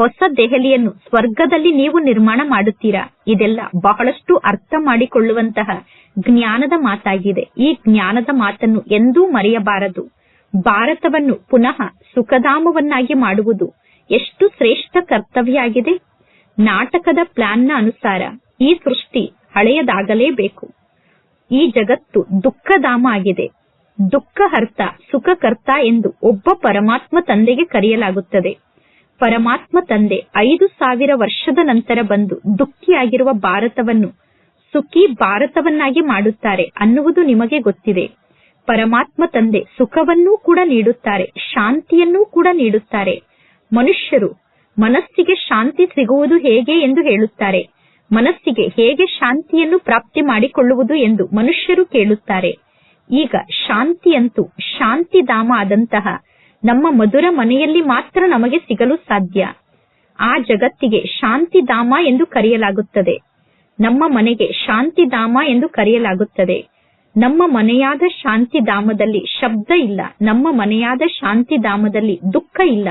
ಹೊಸ ದೆಹಲಿಯನ್ನು ಸ್ವರ್ಗದಲ್ಲಿ ನೀವು ನಿರ್ಮಾಣ ಮಾಡುತ್ತೀರಾ? ಇದೆಲ್ಲ ಬಹಳಷ್ಟು ಅರ್ಥ ಮಾಡಿಕೊಳ್ಳುವಂತಹ ಜ್ಞಾನದ ಮಾತಾಗಿದೆ. ಈ ಜ್ಞಾನದ ಮಾತನ್ನು ಎಂದೂ ಮರೆಯಬಾರದು. ಭಾರತವನ್ನು ಪುನಃ ಸುಖಧಾಮವನ್ನಾಗಿ ಮಾಡುವುದು ಎಷ್ಟು ಶ್ರೇಷ್ಠ ಕರ್ತವ್ಯ ಆಗಿದೆ ನಾಟಕದ ಪ್ಲಾನ್ನ ಅನುಸಾರ ಈ ಸೃಷ್ಟಿ ಹಳೆಯದಾಗಲೇಬೇಕು. ಈ ಜಗತ್ತು ದುಃಖಧಾಮ ಆಗಿದೆ. ದುಃಖ ಹರ್ತ ಸುಖಕರ್ತ ಎಂದು ಒಬ್ಬ ಪರಮಾತ್ಮ ತಂದೆಗೆ ಕರೆಯಲಾಗುತ್ತದೆ. ಪರಮಾತ್ಮ ತಂದೆ ಐದು ಸಾವಿರ ವರ್ಷದ ನಂತರ ಬಂದು ದುಃಖಿಯಾಗಿರುವ ಭಾರತವನ್ನು ಸುಖಿ ಭಾರತವನ್ನಾಗಿ ಮಾಡುತ್ತಾರೆ ಅನ್ನುವುದು ನಿಮಗೆ ಗೊತ್ತಿದೆ. ಪರಮಾತ್ಮ ತಂದೆ ಸುಖವನ್ನೂ ಕೂಡ ನೀಡುತ್ತಾರೆ, ಶಾಂತಿಯನ್ನೂ ಕೂಡ ನೀಡುತ್ತಾರೆ. ಮನುಷ್ಯರು ಮನಸ್ಸಿಗೆ ಶಾಂತಿ ಸಿಗುವುದು ಹೇಗೆ ಎಂದು ಹೇಳುತ್ತಾರೆ. ಮನಸ್ಸಿಗೆ ಹೇಗೆ ಶಾಂತಿಯನ್ನು ಪ್ರಾಪ್ತಿ ಮಾಡಿಕೊಳ್ಳುವುದು ಎಂದು ಮನುಷ್ಯರು ಕೇಳುತ್ತಾರೆ. ಈಗ ಶಾಂತಿಯಂತೂ ಶಾಂತಿಧಾಮ ಆದಂತಹ ನಮ್ಮ ಮಧುರ ಮನೆಯಲ್ಲಿ ಮಾತ್ರ ನಮಗೆ ಸಿಗಲು ಸಾಧ್ಯ. ಆ ಜಗತ್ತಿಗೆ ಶಾಂತಿಧಾಮ ಎಂದು ಕರೆಯಲಾಗುತ್ತದೆ. ನಮ್ಮ ಮನೆಗೆ ಶಾಂತಿಧಾಮ ಎಂದು ಕರೆಯಲಾಗುತ್ತದೆ. ನಮ್ಮ ಮನೆಯಾದ ಶಾಂತಿಧಾಮದಲ್ಲಿ ಶಬ್ದ ಇಲ್ಲ. ನಮ್ಮ ಮನೆಯಾದ ಶಾಂತಿಧಾಮದಲ್ಲಿ ದುಃಖ ಇಲ್ಲ.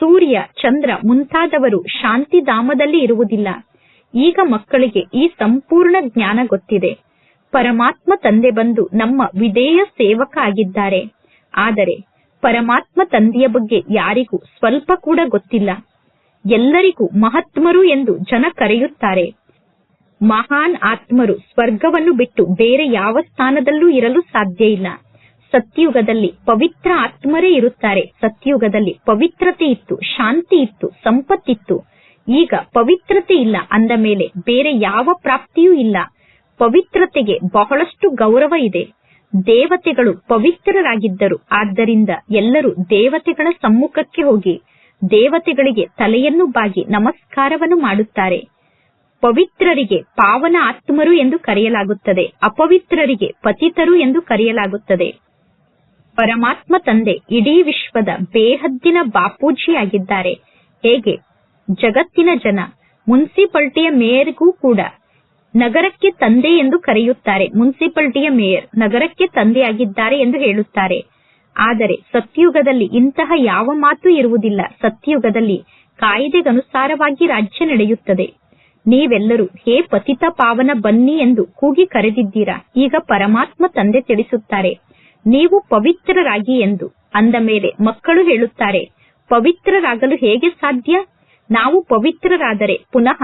ಸೂರ್ಯ, ಚಂದ್ರ ಮುಂತಾದವರು ಶಾಂತಿಧಾಮದಲ್ಲಿ ಇರುವುದಿಲ್ಲ. ಈಗ ಮಕ್ಕಳಿಗೆ ಈ ಸಂಪೂರ್ಣ ಜ್ಞಾನ ಗೊತ್ತಿದೆ. ಪರಮಾತ್ಮ ತಂದೆ ಬಂದು ನಮ್ಮ ವಿಧೇಯ ಸೇವಕ ಆಗಿದ್ದಾರೆ. ಆದರೆ ಪರಮಾತ್ಮ ತಂದೆಯ ಬಗ್ಗೆ ಯಾರಿಗೂ ಸ್ವಲ್ಪ ಕೂಡ ಗೊತ್ತಿಲ್ಲ. ಎಲ್ಲರಿಗೂ ಮಹಾತ್ಮರು ಎಂದು ಜನ ಕರೆಯುತ್ತಾರೆ. ಮಹಾನ್ ಆತ್ಮರು ಸ್ವರ್ಗವನ್ನು ಬಿಟ್ಟು ಬೇರೆ ಯಾವ ಸ್ಥಾನದಲ್ಲೂ ಇರಲು ಸಾಧ್ಯ ಇಲ್ಲ. ಸತ್ಯುಗದಲ್ಲಿ ಪವಿತ್ರ ಆತ್ಮರೇ ಇರುತ್ತಾರೆ. ಸತ್ಯುಗದಲ್ಲಿ ಪವಿತ್ರತೆ ಇತ್ತು, ಶಾಂತಿ ಇತ್ತು, ಸಂಪತ್ತಿತ್ತು. ಈಗ ಪವಿತ್ರತೆ ಇಲ್ಲ ಅಂದ ಮೇಲೆ ಬೇರೆ ಯಾವ ಪ್ರಾಪ್ತಿಯೂ ಇಲ್ಲ. ಪವಿತ್ರತೆಗೆ ಬಹಳಷ್ಟು ಗೌರವ ಇದೆ. ದೇವತೆಗಳು ಪವಿತ್ರರಾಗಿದ್ದರು. ಆದ್ದರಿಂದ ಎಲ್ಲರೂ ದೇವತೆಗಳ ಸಮ್ಮುಖಕ್ಕೆ ಹೋಗಿ ದೇವತೆಗಳಿಗೆ ತಲೆಯನ್ನು ಬಾಗಿ ನಮಸ್ಕಾರವನ್ನು ಮಾಡುತ್ತಾರೆ. ಪವಿತ್ರರಿಗೆ ಪಾವನ ಆತ್ಮರು ಎಂದು ಕರೆಯಲಾಗುತ್ತದೆ. ಅಪವಿತ್ರರಿಗೆ ಪತಿತರು ಎಂದು ಕರೆಯಲಾಗುತ್ತದೆ. ಪರಮಾತ್ಮ ತಂದೆ ಇಡೀ ವಿಶ್ವದ ಬೇಹದ್ದಿನ ಬಾಪೂಜಿಯಾಗಿದ್ದಾರೆ. ಹೇಗೆ? ಜಗತ್ತಿನ ಜನ ಮುನ್ಸಿಪಾಲ್ಟಿಯ ಮೇಯರ್ಗೂ ಕೂಡ ನಗರಕ್ಕೆ ತಂದೆ ಎಂದು ಕರೆಯುತ್ತಾರೆ. ಮುನ್ಸಿಪಾಲಿಟಿಯ ಮೇಯರ್ ನಗರಕ್ಕೆ ತಂದೆಯಾಗಿದ್ದಾರೆ ಎಂದು ಹೇಳುತ್ತಾರೆ. ಆದರೆ ಸತ್ಯುಗದಲ್ಲಿ ಇಂತಹ ಯಾವ ಮಾತು ಇರುವುದಿಲ್ಲ. ಸತ್ಯುಗದಲ್ಲಿ ಕಾಯ್ದೆಗನುಸಾರವಾಗಿ ರಾಜ್ಯ ನಡೆಯುತ್ತದೆ. ನೀವೆಲ್ಲರೂ ಹೇ ಪತಿತ ಪಾವನ ಬನ್ನಿ ಎಂದು ಕೂಗಿ ಕರೆದಿದ್ದೀರಾ. ಈಗ ಪರಮಾತ್ಮ ತಂದೆ ತಿಳಿಸುತ್ತಾರೆ. ನೀವು ಪವಿತ್ರರಾಗಿ ಎಂದು ಅಂದ ಮೇಲೆ ಮಕ್ಕಳು ಹೇಳುತ್ತಾರೆ. ಪವಿತ್ರರಾಗಲು ಹೇಗೆ ಸಾಧ್ಯ? ನಾವು ಪವಿತ್ರರಾದರೆ ಪುನಃ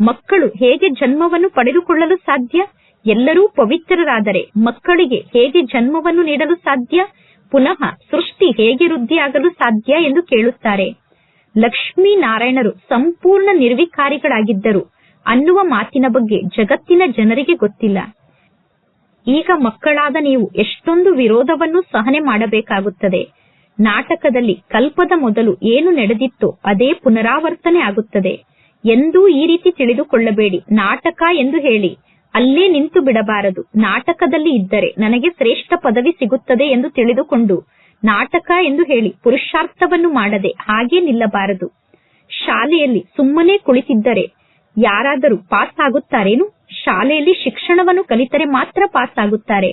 ಮಕ್ಕಳು ಹೇಗೆ ಜನ್ಮವನ್ನು ಪಡೆದುಕೊಳ್ಳಲು ಸಾಧ್ಯ? ಎಲ್ಲರೂ ಪವಿತ್ರರಾದರೆ ಮಕ್ಕಳಿಗೆ ಹೇಗೆ ಜನ್ಮವನ್ನು ನೀಡಲು ಸಾಧ್ಯ? ಪುನಃ ಸೃಷ್ಟಿ ಹೇಗೆ ವೃದ್ಧಿಯಾಗಲು ಸಾಧ್ಯ ಎಂದು ಕೇಳುತ್ತಾರೆ. ಲಕ್ಷ್ಮೀ ನಾರಾಯಣರು ಸಂಪೂರ್ಣ ನಿರ್ವಿಕಾರಿಗಳಾಗಿದ್ದರು. ಅನ್ನುವ ಮಾತಿನ ಬಗ್ಗೆ ಜಗತ್ತಿನ ಜನರಿಗೆ ಗೊತ್ತಿಲ್ಲ. ಈಗ ಮಕ್ಕಳಾದ ನೀವು ಎಷ್ಟೊಂದು ವಿರೋಧವನ್ನು ಸಹನೆ ಮಾಡಬೇಕಾಗುತ್ತದೆ. ನಾಟಕದಲ್ಲಿ ಕಲ್ಪದ ಮೊದಲು ಏನು ನಡೆದಿತ್ತೋ ಅದೇ ಪುನರಾವರ್ತನೆ ಆಗುತ್ತದೆ. ಎಂದೂ ಈ ರೀತಿ ತಿಳಿದುಕೊಳ್ಳಬೇಡಿ. ನಾಟಕ ಎಂದು ಹೇಳಿ. ಅಲ್ಲೇ ನಿಂತು ಬಿಡಬಾರದು. ನಾಟಕದಲ್ಲಿ ಇದ್ದರೆ ನನಗೆ ಶ್ರೇಷ್ಠ ಪದವಿ ಸಿಗುತ್ತದೆ ಎಂದು ತಿಳಿದುಕೊಂಡು ನಾಟಕ ಎಂದು ಹೇಳಿ ಪುರುಷಾರ್ಥವನ್ನು ಮಾಡದೆ ಹಾಗೇ ನಿಲ್ಲಬಾರದು. ಶಾಲೆಯಲ್ಲಿ ಸುಮ್ಮನೆ ಕುಳಿತಿದ್ದರೆ ಯಾರಾದರೂ ಪಾಸ್ ಆಗುತ್ತಾರೇನು? ಶಾಲೆಯಲ್ಲಿ ಶಿಕ್ಷಣವನ್ನು ಕಲಿತರೆ ಮಾತ್ರ ಪಾಸ್ ಆಗುತ್ತಾರೆ.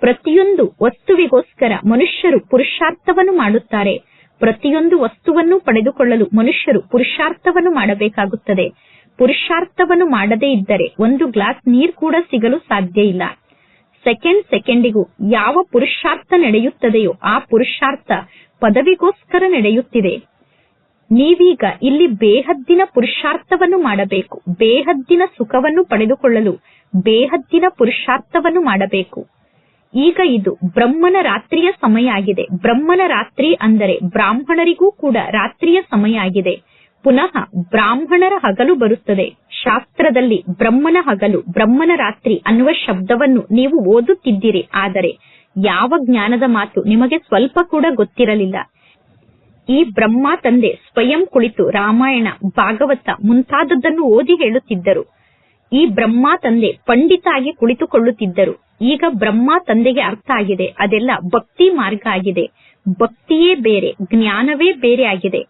ಪ್ರತಿಯೊಂದು ವಸ್ತುವಿಗೋಸ್ಕರ ಮನುಷ್ಯರು ಪುರುಷಾರ್ಥವನ್ನು ಮಾಡುತ್ತಾರೆ. ಪ್ರತಿಯೊಂದು ವಸ್ತುವನ್ನು ಪಡೆದುಕೊಳ್ಳಲು ಮನುಷ್ಯರು ಪುರುಷಾರ್ಥವನ್ನು ಮಾಡಬೇಕಾಗುತ್ತದೆ. ಪುರುಷಾರ್ಥವನ್ನು ಮಾಡದೇ ಇದ್ದರೆ ಒಂದು ಗ್ಲಾಸ್ ನೀರ್ ಕೂಡ ಸಿಗಲು ಸಾಧ್ಯ ಇಲ್ಲ. ಸೆಕೆಂಡ್ ಸೆಕೆಂಡಿಗೂ ಯಾವ ಪುರುಷಾರ್ಥ ನಡೆಯುತ್ತದೆಯೋ ಆ ಪುರುಷಾರ್ಥ ಪದವಿಗೋಸ್ಕರ ನಡೆಯುತ್ತಿದೆ. ನೀವೀಗ ಇಲ್ಲಿ ಬೇಹದ್ದಿನ ಪುರುಷಾರ್ಥವನ್ನು ಮಾಡಬೇಕು. ಬೇಹದ್ದಿನ ಸುಖವನ್ನು ಪಡೆದುಕೊಳ್ಳಲು ಬೇಹದ್ದಿನ ಪುರುಷಾರ್ಥವನ್ನು ಮಾಡಬೇಕು. ಈಗ ಇದು ಬ್ರಹ್ಮನ ರಾತ್ರಿಯ ಸಮಯ ಆಗಿದೆ. ಬ್ರಹ್ಮನ ರಾತ್ರಿ ಅಂದರೆ ಬ್ರಾಹ್ಮಣರಿಗೂ ಕೂಡ ರಾತ್ರಿಯ ಸಮಯ ಆಗಿದೆ. ಪುನಃ ಬ್ರಾಹ್ಮಣರ ಹಗಲು ಬರುತ್ತದೆ. ಶಾಸ್ತ್ರದಲ್ಲಿ ಬ್ರಹ್ಮನ ಹಗಲು, ಬ್ರಹ್ಮನ ರಾತ್ರಿ ಅನ್ನುವ ಶಬ್ದವನ್ನು ನೀವು ಓದುತ್ತಿದ್ದೀರಿ. ಆದರೆ ಯಾವ ಜ್ಞಾನದ ಮಾತು ನಿಮಗೆ ಸ್ವಲ್ಪ ಕೂಡ ಗೊತ್ತಿರಲಿಲ್ಲ. ಈ ಬ್ರಹ್ಮ ತಂದೆ ಸ್ವಯಂ ಕುಳಿತು ರಾಮಾಯಣ, ಭಾಗವತ ಮುಂತಾದದ್ದನ್ನು ಓದಿ ಹೇಳುತ್ತಿದ್ದರು. ಈ ಬ್ರಹ್ಮ ತಂದೆ ಪಂಡಿತ ಆಗಿ ಕುಳಿತುಕೊಳ್ಳುತ್ತಿದ್ದರು. ಈಗ ಬ್ರಹ್ಮ ತಂದೆಗೆ ಅರ್ಥ ಆಗಿದೆ. ಅದೆಲ್ಲ ಭಕ್ತಿ ಮಾರ್ಗ ಆಗಿದೆ. ಭಕ್ತಿಯೇ ಬೇರೆ, ಜ್ಞಾನವೇ ಬೇರೆ ಆಗಿದೆ.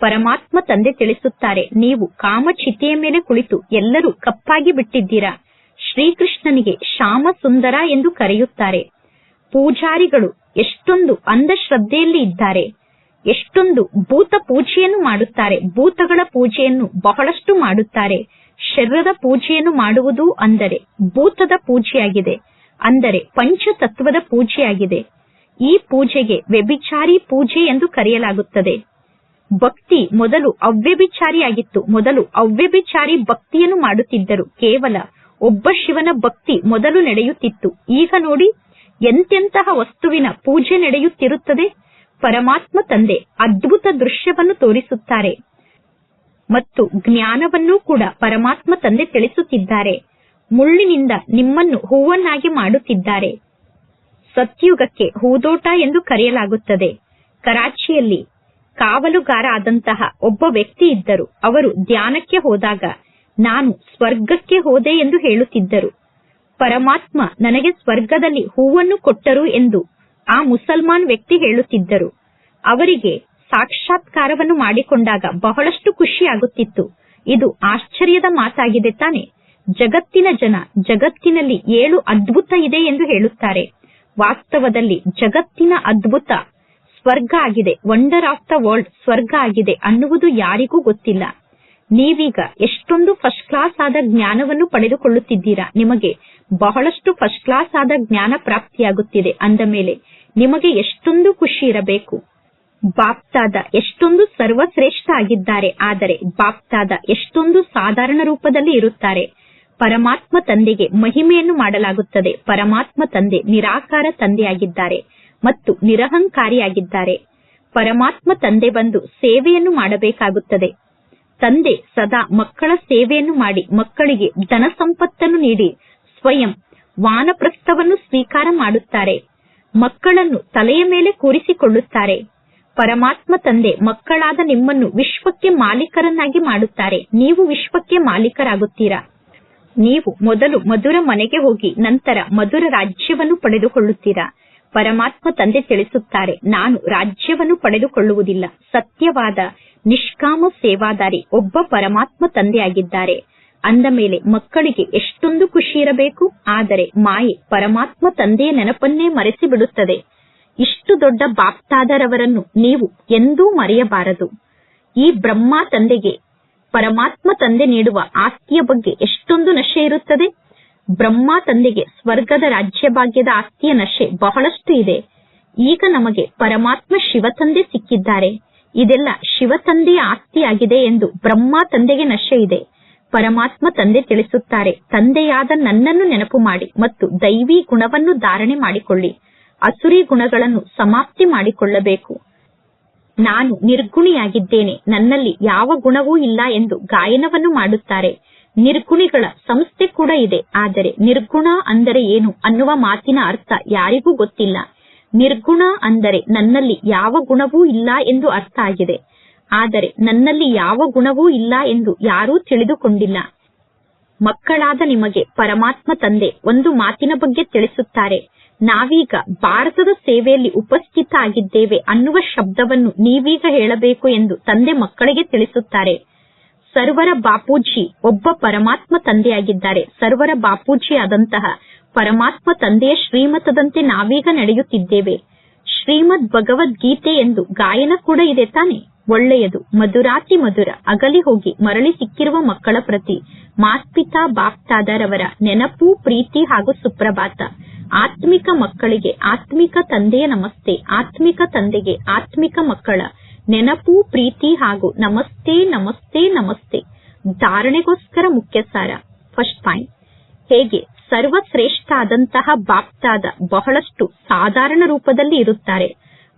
ಪರಮಾತ್ಮ ತಂದೆ ತಿಳಿಸುತ್ತಾರೆ, ನೀವು ಕಾಮಚಿತೆಯ ಮೇಲೆ ಕುಳಿತು ಎಲ್ಲರೂ ಕಪ್ಪಾಗಿ ಬಿಟ್ಟಿದ್ದೀರಾ. ಶ್ರೀಕೃಷ್ಣನಿಗೆ ಶ್ಯಾಮ ಸುಂದರ ಎಂದು ಕರೆಯುತ್ತಾರೆ. ಪೂಜಾರಿಗಳು ಎಷ್ಟೊಂದು ಅಂಧಶ್ರದ್ಧೆಯಲ್ಲಿ ಇದ್ದಾರೆ. ಎಷ್ಟೊಂದು ಭೂತ ಪೂಜೆಯನ್ನು ಮಾಡುತ್ತಾರೆ. ಭೂತಗಳ ಪೂಜೆಯನ್ನು ಬಹಳಷ್ಟು ಮಾಡುತ್ತಾರೆ. ಶರೀರದ ಪೂಜೆಯನ್ನು ಮಾಡುವುದು ಅಂದರೆ ಭೂತದ ಪೂಜೆಯಾಗಿದೆ, ಅಂದರೆ ಪಂಚತತ್ವದ ಪೂಜೆಯಾಗಿದೆ. ಈ ಪೂಜೆಗೆ ವ್ಯಭಿಚಾರಿ ಪೂಜೆ ಎಂದು ಕರೆಯಲಾಗುತ್ತದೆ. ಭಕ್ತಿ ಮೊದಲು ಅವ್ಯಭಿಚಾರಿಯಾಗಿತ್ತು. ಮೊದಲು ಅವ್ಯಭಿಚಾರಿ ಭಕ್ತಿಯನ್ನು ಮಾಡುತ್ತಿದ್ದರು. ಕೇವಲ ಒಬ್ಬ ಶಿವನ ಭಕ್ತಿ ಮೊದಲು ನಡೆಯುತ್ತಿತ್ತು. ಈಗ ನೋಡಿ, ಎಂತೆಂತಹ ವಸ್ತುವಿನ ಪೂಜೆ ನಡೆಯುತ್ತಿರುತ್ತದೆ. ಪರಮಾತ್ಮ ತಂದೆ ಅದ್ಭುತ ದೃಶ್ಯವನ್ನು ತೋರಿಸುತ್ತಾರೆ. ಮತ್ತು ಜ್ಞಾನವನ್ನೂ ಕೂಡ ಪರಮಾತ್ಮ ತಂದೆ ತಿಳಿಸುತ್ತಿದ್ದಾರೆ. ಮುಳ್ಳಿನಿಂದ ನಿಮ್ಮನ್ನು ಹೂವನ್ನಾಗಿ ಮಾಡುತ್ತಿದ್ದಾರೆ. ಸತ್ಯುಗಕ್ಕೆ ಹೂದೋಟ ಎಂದು ಕರೆಯಲಾಗುತ್ತದೆ. ಕರಾಚಿಯಲ್ಲಿ ಕಾವಲುಗಾರ ಆದಂತಹ ಒಬ್ಬ ವ್ಯಕ್ತಿ ಇದ್ದರು. ಅವರು ಧ್ಯಾನಕ್ಕೆ ಹೋದಾಗ, ನಾನು ಸ್ವರ್ಗಕ್ಕೆ ಹೋದೆ ಎಂದು ಹೇಳುತ್ತಿದ್ದರು. ಪರಮಾತ್ಮ ನನಗೆ ಸ್ವರ್ಗದಲ್ಲಿ ಹೂವನ್ನು ಕೊಟ್ಟರು ಎಂದು ಆ ಮುಸಲ್ಮಾನ್ ವ್ಯಕ್ತಿ ಹೇಳುತ್ತಿದ್ದರು. ಅವರಿಗೆ ಸಾಕ್ಷಾತ್ಕಾರವನ್ನು ಮಾಡಿಕೊಂಡಾಗ ಬಹಳಷ್ಟು ಖುಷಿಯಾಗುತ್ತಿತ್ತು. ಇದು ಆಶ್ಚರ್ಯದ ಮಾತಾಗಿದೆ ತಾನೆ. ಜಗತ್ತಿನ ಜನ ಜಗತ್ತಿನಲ್ಲಿ ಏಳು ಅದ್ಭುತ ಇದೆ ಎಂದು ಹೇಳುತ್ತಾರೆ. ವಾಸ್ತವದಲ್ಲಿ ಜಗತ್ತಿನ ಅದ್ಭುತ ಸ್ವರ್ಗ ಆಗಿದೆ. ವಂಡರ್ ಆಫ್ ದ ವರ್ಲ್ಡ್ ಸ್ವರ್ಗ ಆಗಿದೆ ಅನ್ನುವುದು ಯಾರಿಗೂ ಗೊತ್ತಿಲ್ಲ. ನೀವೀಗ ಎಷ್ಟೊಂದು ಫಸ್ಟ್ ಕ್ಲಾಸ್ ಆದ ಜ್ಞಾನವನ್ನು ಪಡೆದುಕೊಳ್ಳುತ್ತಿದ್ದೀರಾ? ನಿಮಗೆ ಬಹಳಷ್ಟು ಫಸ್ಟ್ ಕ್ಲಾಸ್ ಆದ ಜ್ಞಾನ ಪ್ರಾಪ್ತಿಯಾಗುತ್ತಿದೆ ಅಂದ ಮೇಲೆ ನಿಮಗೆ ಎಷ್ಟೊಂದು ಖುಷಿ ಇರಬೇಕು? ಬಾಪ್ತಾದ ಎಷ್ಟೊಂದು ಸರ್ವಶ್ರೇಷ್ಠ ಆಗಿದ್ದಾರೆ ಆದರೆ ಬಾಪ್ತಾದ ಎಷ್ಟೊಂದು ಸಾಧಾರಣ ರೂಪದಲ್ಲಿ ಇರುತ್ತಾರೆ. ಪರಮಾತ್ಮ ತಂದೆಗೆ ಮಹಿಮೆಯನ್ನು ಮಾಡಲಾಗುತ್ತದೆ. ಪರಮಾತ್ಮ ತಂದೆ ನಿರಾಕಾರ ತಂದೆಯಾಗಿದ್ದಾರೆ ಮತ್ತು ನಿರಹಂಕಾರಿಯಾಗಿದ್ದಾರೆ. ಪರಮಾತ್ಮ ತಂದೆ ಬಂದು ಸೇವೆಯನ್ನು ಮಾಡಬೇಕಾಗುತ್ತದೆ. ತಂದೆ ಸದಾ ಮಕ್ಕಳ ಸೇವೆಯನ್ನು ಮಾಡಿ ಮಕ್ಕಳಿಗೆ ಧನ ಸಂಪತ್ತನ್ನು ನೀಡಿ ಸ್ವಯಂ ವಾನಪ್ರಸ್ಥವನ್ನು ಸ್ವೀಕಾರ ಮಾಡುತ್ತಾರೆ. ಮಕ್ಕಳನ್ನು ತಲೆಯ ಮೇಲೆ ಕೂರಿಸಿಕೊಳ್ಳುತ್ತಾರೆ. ಪರಮಾತ್ಮ ತಂದೆ ಮಕ್ಕಳಾದ ನಿಮ್ಮನ್ನು ವಿಶ್ವಕ್ಕೆ ಮಾಲೀಕರನ್ನಾಗಿ ಮಾಡುತ್ತಾರೆ. ನೀವು ವಿಶ್ವಕ್ಕೆ ಮಾಲೀಕರಾಗುತ್ತೀರಾ? ನೀವು ಮೊದಲು ಮಧುರ ಮನೆಗೆ ಹೋಗಿ ನಂತರ ಮಧುರ ರಾಜ್ಯವನ್ನು ಪಡೆದುಕೊಳ್ಳುತ್ತೀರಾ? ಪರಮಾತ್ಮ ತಂದೆ ತಿಳಿಸುತ್ತಾರೆ, ನಾನು ರಾಜ್ಯವನ್ನು ಪಡೆದುಕೊಳ್ಳುವುದಿಲ್ಲ. ಸತ್ಯವಾದ, ನಿಷ್ಕಾಮ ಸೇವಾದಾರಿ ಒಬ್ಬ ಪರಮಾತ್ಮ ತಂದೆಯಾಗಿದ್ದಾರೆ. ಅಂದ ಮೇಲೆ ಮಕ್ಕಳಿಗೆ ಎಷ್ಟೊಂದು ಖುಷಿ ಇರಬೇಕು? ಆದರೆ ಮಾಯೆ ಪರಮಾತ್ಮ ತಂದೆಯ ನೆನಪನ್ನೇ ಮರೆಸಿ ಬಿಡುತ್ತದೆ ಇಷ್ಟು ದೊಡ್ಡ ಬಾಪ್ತಾದರವರನ್ನು ನೀವು ಎಂದೂ ಮರೆಯಬಾರದು. ಈ ಬ್ರಹ್ಮ ತಂದೆಗೆ, ಪರಮಾತ್ಮ ತಂದೆ ನೀಡುವ ಆಸ್ತಿಯ ಬಗ್ಗೆ ಎಷ್ಟೊಂದು ನಶೆ ಇರುತ್ತದೆ. ಬ್ರಹ್ಮ ತಂದೆಗೆ ಸ್ವರ್ಗದ ರಾಜ್ಯಭಾಗ್ಯದ ಆಸ್ತಿಯ ನಶೆ ಬಹಳಷ್ಟು ಇದೆ. ಈಗ ನಮಗೆ ಪರಮಾತ್ಮ ಶಿವ ತಂದೆ ಸಿಕ್ಕಿದ್ದಾರೆ. ಇದೆಲ್ಲ ಶಿವ ತಂದೆಯ ಆಸ್ತಿಯಾಗಿದೆ ಎಂದು ಬ್ರಹ್ಮ ತಂದೆಗೆ ನಶೆ ಇದೆ. ಪರಮಾತ್ಮ ತಂದೆ ತಿಳಿಸುತ್ತಾರೆ, ತಂದೆಯಾದ ನನ್ನನ್ನು ನೆನಪು ಮಾಡಿ ಮತ್ತು ದೈವಿ ಗುಣವನ್ನು ಧಾರಣೆ ಮಾಡಿಕೊಳ್ಳಿ. ಅಸುರಿ ಗುಣಗಳನ್ನು ಸಮಾಪ್ತಿ ಮಾಡಿಕೊಳ್ಳಬೇಕು. ನಾನು ನಿರ್ಗುಣಿಯಾಗಿದ್ದೇನೆ. ನನ್ನಲ್ಲಿ ಯಾವ ಗುಣವೂ ಇಲ್ಲ ಎಂದು ಗಾಯನವನ್ನು ಮಾಡುತ್ತಾರೆ. ನಿರ್ಗುಣಿಗಳ ಸಂಸ್ಥೆ ಕೂಡ ಇದೆ. ಆದರೆ ನಿರ್ಗುಣ ಅಂದರೆ ಏನು ಅನ್ನುವ ಮಾತಿನ ಅರ್ಥ ಯಾರಿಗೂ ಗೊತ್ತಿಲ್ಲ. ನಿರ್ಗುಣ ಅಂದರೆ ನನ್ನಲ್ಲಿ ಯಾವ ಗುಣವೂ ಇಲ್ಲ ಎಂದು ಅರ್ಥ ಆಗಿದೆ. ಆದರೆ ನನ್ನಲ್ಲಿ ಯಾವ ಗುಣವೂ ಇಲ್ಲ ಎಂದು ಯಾರೂ ತಿಳಿದುಕೊಂಡಿಲ್ಲ. ಮಕ್ಕಳಾದ ನಿಮಗೆ ಪರಮಾತ್ಮ ತಂದೆ ಒಂದು ಮಾತಿನ ಬಗ್ಗೆ ತಿಳಿಸುತ್ತಾರೆ. ನಾವೀಗ ಭಾರತದ ಸೇವೆಯಲ್ಲಿ ಉಪಸ್ಥಿತ ಆಗಿದ್ದೇವೆ ಅನ್ನುವ ಶಬ್ದವನ್ನು ನೀವೀಗ ಹೇಳಬೇಕು ಎಂದು ತಂದೆ ಮಕ್ಕಳಿಗೆ ತಿಳಿಸುತ್ತಾರೆ. ಸರ್ವರ ಬಾಪೂಜಿ ಒಬ್ಬ ಪರಮಾತ್ಮ ತಂದೆಯಾಗಿದ್ದಾರೆ. ಸರ್ವರ ಬಾಪೂಜಿ ಆದಂತಹ ಪರಮಾತ್ಮ ತಂದೆಯ ಶ್ರೀಮತದಂತೆ ನಾವೀಗ ನಡೆಯುತ್ತಿದ್ದೇವೆ. ಶ್ರೀಮದ್ ಭಗವದ್ಗೀತೆ ಎಂದು ಗಾಯನ ಕೂಡ ಇದೆ ತಾನೆ. ಒಳ್ಳೆಯದು, ಮಧುರಾತಿ ಮಧುರ, ಅಗಲಿ ಹೋಗಿ ಮರಳಿ ಸಿಕ್ಕಿರುವ ಮಕ್ಕಳ ಪ್ರತಿ. ಮಾಸ್ಪಿತಾ ಬಾಪ್ತಾದರವರ ನೆನಪು, ಪ್ರೀತಿ ಹಾಗೂ ಸುಪ್ರಭಾತ. ಆತ್ಮಿಕ ಮಕ್ಕಳಿಗೆ ಆತ್ಮಿಕ ತಂದೆಯ ನಮಸ್ತೆ, ಆತ್ಮಿಕ ತಂದೆಗೆ ಆತ್ಮಿಕ ಮಕ್ಕಳ ನೆನಪು, ಪ್ರೀತಿ ಹಾಗೂ ನಮಸ್ತೆ ನಮಸ್ತೆ ನಮಸ್ತೆ ಧಾರಣೆಗೋಸ್ಕರ ಮುಖ್ಯ ಸಾರ. ಫಸ್ಟ್ ಪಾಯಿಂಟ್ ಹೇಗೆ? ಸರ್ವಶ್ರೇಷ್ಠ ಆದಂತಹ ಬಾಪ್ತಾದ ಬಹಳಷ್ಟು ಸಾಧಾರಣ ರೂಪದಲ್ಲಿ ಇರುತ್ತಾರೆ.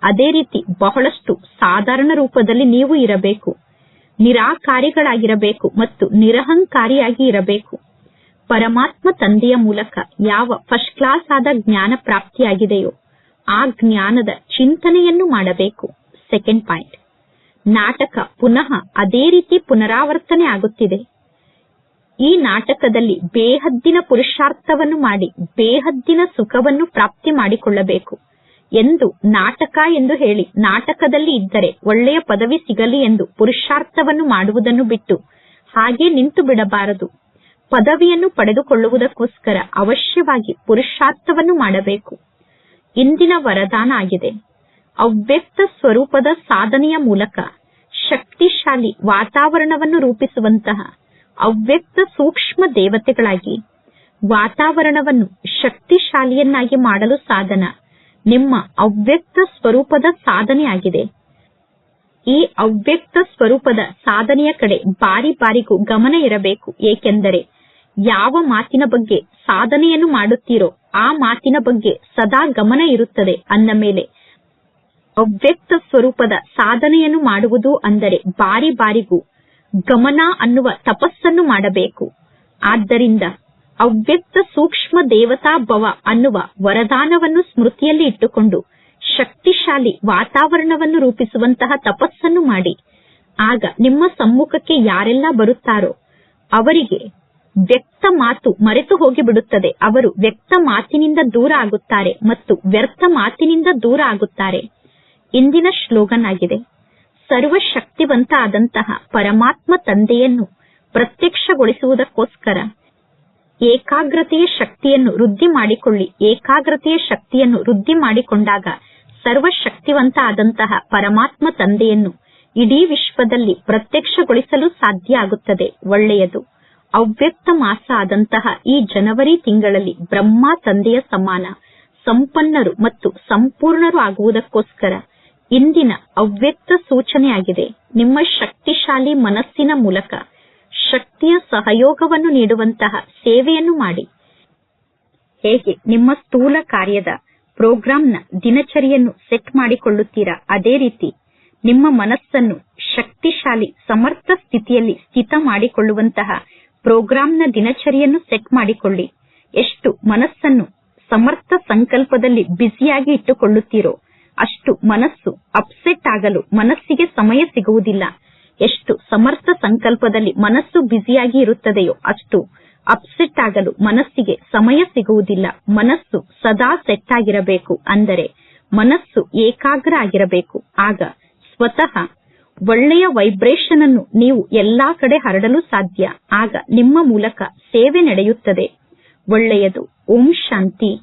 ಅದೇ ರೀತಿ ಬಹಳಷ್ಟು ಸಾಧಾರಣ ರೂಪದಲ್ಲಿ ನೀವು ಇರಬೇಕು. ನಿರಾಕಾರಿಗಳಾಗಿರಬೇಕು ಮತ್ತು ನಿರಹಂಕಾರಿಯಾಗಿ ಇರಬೇಕು. ಪರಮಾತ್ಮ ತಂದೆಯ ಮೂಲಕ ಯಾವ ಫಸ್ಟ್ ಕ್ಲಾಸ್ ಆದ ಜ್ಞಾನ ಪ್ರಾಪ್ತಿಯಾಗಿದೆಯೋ ಆ ಜ್ಞಾನದ ಚಿಂತನೆಯನ್ನು ಮಾಡಬೇಕು. ಸೆಕೆಂಡ್ ಪಾಯಿಂಟ್ ನಾಟಕ ಪುನಃ ಅದೇ ರೀತಿ ಪುನರಾವರ್ತನೆ ಆಗುತ್ತಿದೆ. ಈ ನಾಟಕದಲ್ಲಿ ಬೇಹದ್ದಿನ ಪುರುಷಾರ್ಥವನ್ನು ಮಾಡಿ ಬೇಹದ್ದಿನ ಸುಖವನ್ನು ಪ್ರಾಪ್ತಿ ಮಾಡಿಕೊಳ್ಳಬೇಕು ಎಂದು ನಾಟಕ ಎಂದು ಹೇಳಿ ನಾಟಕದಲ್ಲಿ ಇದ್ದರೆ ಒಳ್ಳೆಯ ಪದವಿ ಸಿಗಲಿ ಎಂದು ಪುರುಷಾರ್ಥವನ್ನು ಮಾಡುವುದನ್ನು ಬಿಟ್ಟು ಹಾಗೆ ನಿಂತು ಬಿಡಬಾರದು. ಪದವಿಯನ್ನು ಪಡೆದುಕೊಳ್ಳುವುದಕ್ಕೋಸ್ಕರ ಅವಶ್ಯವಾಗಿ ಪುರುಷಾರ್ಥವನ್ನು ಮಾಡಬೇಕು. ಇಂದಿನ ವರದಾನ ಆಗಿದೆ. ಅವ್ಯಕ್ತ ಸ್ವರೂಪದ ಸಾಧನೆಯ ಮೂಲಕ ಶಕ್ತಿಶಾಲಿ ವಾತಾವರಣವನ್ನು ರೂಪಿಸುವಂತಹ ಅವ್ಯಕ್ತ ಸೂಕ್ಷ್ಮ ದೇವತೆಗಳಾಗಿ ವಾತಾವರಣವನ್ನು ಶಕ್ತಿಶಾಲಿಯನ್ನಾಗಿ ಮಾಡಲು ಸಾಧನ ನಿಮ್ಮ ಅವ್ಯಕ್ತ ಸ್ವರೂಪದ ಸಾಧನೆಯಾಗಿದೆ ಈ ಅವ್ಯಕ್ತ ಸ್ವರೂಪದ ಸಾಧನೆಯ ಕಡೆ ಬಾರಿ ಬಾರಿಗೂ ಗಮನ ಇರಬೇಕು. ಏಕೆಂದರೆ ಯಾವ ಮಾತಿನ ಬಗ್ಗೆ ಸಾಧನೆಯನ್ನು ಮಾಡುತ್ತೀರೋ ಆ ಮಾತಿನ ಬಗ್ಗೆ ಸದಾ ಗಮನ ಇರುತ್ತದೆ ಅಂದ ಮೇಲೆ ಅವ್ಯಕ್ತ ಸ್ವರೂಪದ ಸಾಧನೆಯನ್ನು ಮಾಡುವುದು ಅಂದರೆ ಬಾರಿ ಬಾರಿಗೂ ಗಮನ ಅನ್ನುವ ತಪಸ್ಸನ್ನು ಮಾಡಬೇಕು. ಆದ್ದರಿಂದ ಅವ್ಯಕ್ತ ಸೂಕ್ಷ್ಮ ದೇವತಾ ಭವ ಅನ್ನುವ ವರದಾನವನ್ನು ಸ್ಮೃತಿಯಲ್ಲಿ ಇಟ್ಟುಕೊಂಡು ಶಕ್ತಿಶಾಲಿ ವಾತಾವರಣವನ್ನು ರೂಪಿಸುವಂತಹ ತಪಸ್ಸನ್ನು ಮಾಡಿ. ಆಗ ನಿಮ್ಮ ಸಮ್ಮುಖಕ್ಕೆ ಯಾರೆಲ್ಲ ಬರುತ್ತಾರೋ ಅವರಿಗೆ ವ್ಯಕ್ತ ಮಾತು ಮರೆತು ಹೋಗಿಬಿಡುತ್ತದೆ. ಅವರು ವ್ಯಕ್ತ ಮಾತಿನಿಂದ ದೂರ ಆಗುತ್ತಾರೆ ಮತ್ತು ವ್ಯರ್ಥ ಮಾತಿನಿಂದ ದೂರ ಆಗುತ್ತಾರೆ. ಇಂದಿನ ಶ್ಲೋಗನ್ ಆಗಿದೆ ಸರ್ವಶಕ್ತಿವಂತ ಆದಂತಹ ಪರಮಾತ್ಮ ತಂದೆಯನ್ನು ಪ್ರತ್ಯಕ್ಷಗೊಳಿಸುವುದಕ್ಕೋಸ್ಕರ ಏಕಾಗ್ರತೆಯ ಶಕ್ತಿಯನ್ನು ವೃದ್ಧಿ ಮಾಡಿಕೊಳ್ಳಿ. ಏಕಾಗ್ರತೆಯ ಶಕ್ತಿಯನ್ನು ವೃದ್ಧಿ ಮಾಡಿಕೊಂಡಾಗ ಸರ್ವಶಕ್ತಿವಂತ ಆದಂತಹ ಪರಮಾತ್ಮ ತಂದೆಯನ್ನು ಇಡೀ ವಿಶ್ವದಲ್ಲಿ ಪ್ರತ್ಯಕ್ಷಗೊಳಿಸಲು ಸಾಧ್ಯ ಆಗುತ್ತದೆ. ಒಳ್ಳೆಯದು. ಅವ್ಯಕ್ತ ಮಾಸ ಆದಂತಹ ಈ ಜನವರಿ ತಿಂಗಳಲ್ಲಿ ಬ್ರಹ್ಮ ತಂದೆಯ ಸಮಾನ, ಸಂಪನ್ನರು ಮತ್ತು ಸಂಪೂರ್ಣರು ಆಗುವುದಕ್ಕೋಸ್ಕರ ಇಂದಿನ ಅವ್ಯಕ್ತ ಸೂಚನೆಯಾಗಿದೆ. ನಿಮ್ಮ ಶಕ್ತಿಶಾಲಿ ಮನಸ್ಸಿನ ಮೂಲಕ ಶಕ್ತಿಯ ಸಹಯೋಗವನ್ನು ನೀಡುವಂತಹ ಸೇವೆಯನ್ನು ಮಾಡಿ. ಹೇಗೆ? ನಿಮ್ಮ ಸ್ಥೂಲ ಕಾರ್ಯದ ಪ್ರೋಗ್ರಾಂನ ದಿನಚರಿಯನ್ನು ಸೆಟ್ ಮಾಡಿಕೊಳ್ಳುತ್ತೀರಾ? ಅದೇ ರೀತಿ ನಿಮ್ಮ ಮನಸ್ಸನ್ನು ಶಕ್ತಿಶಾಲಿ ಸಮರ್ಥ ಸ್ಥಿತಿಯಲ್ಲಿ ಸ್ಥಿತ ಮಾಡಿಕೊಳ್ಳುವಂತಹ ಪ್ರೋಗ್ರಾಂನ ದಿನಚರಿಯನ್ನು ಸೆಟ್ ಮಾಡಿಕೊಳ್ಳಿ. ಎಷ್ಟು ಮನಸ್ಸನ್ನು ಸಮರ್ಥ ಸಂಕಲ್ಪದಲ್ಲಿ ಬ್ಯುಸಿಯಾಗಿ ಇಟ್ಟುಕೊಳ್ಳುತ್ತೀರೋ ಅಷ್ಟು ಮನಸ್ಸು ಅಪ್ಸೆಟ್ ಆಗಲು ಮನಸ್ಸಿಗೆ ಸಮಯ ಸಿಗುವುದಿಲ್ಲ. ಎಷ್ಟು ಸಮರ್ಥ ಸಂಕಲ್ಪದಲ್ಲಿ ಮನಸ್ಸು ಬ್ಯುಸಿಯಾಗಿ ಇರುತ್ತದೆಯೋ ಅಷ್ಟು ಅಪ್ಸೆಟ್ ಆಗಲು ಮನಸ್ಸಿಗೆ ಸಮಯ ಸಿಗುವುದಿಲ್ಲ. ಮನಸ್ಸು ಸದಾ ಸೆಟ್ ಆಗಿರಬೇಕು ಅಂದರೆ ಮನಸ್ಸು ಏಕಾಗ್ರ ಆಗಿರಬೇಕು. ಆಗ ಸ್ವತಃ ಒಳ್ಳೆಯ ವೈಬ್ರೇಷನ್ ಅನ್ನು ನೀವು ಎಲ್ಲಾ ಕಡೆ ಹರಡಲು ಸಾಧ್ಯ. ಆಗ ನಿಮ್ಮ ಮೂಲಕ ಸೇವೆ ನಡೆಯುತ್ತದೆ. ಒಳ್ಳೆಯದು. ಓಂ ಶಾಂತಿ.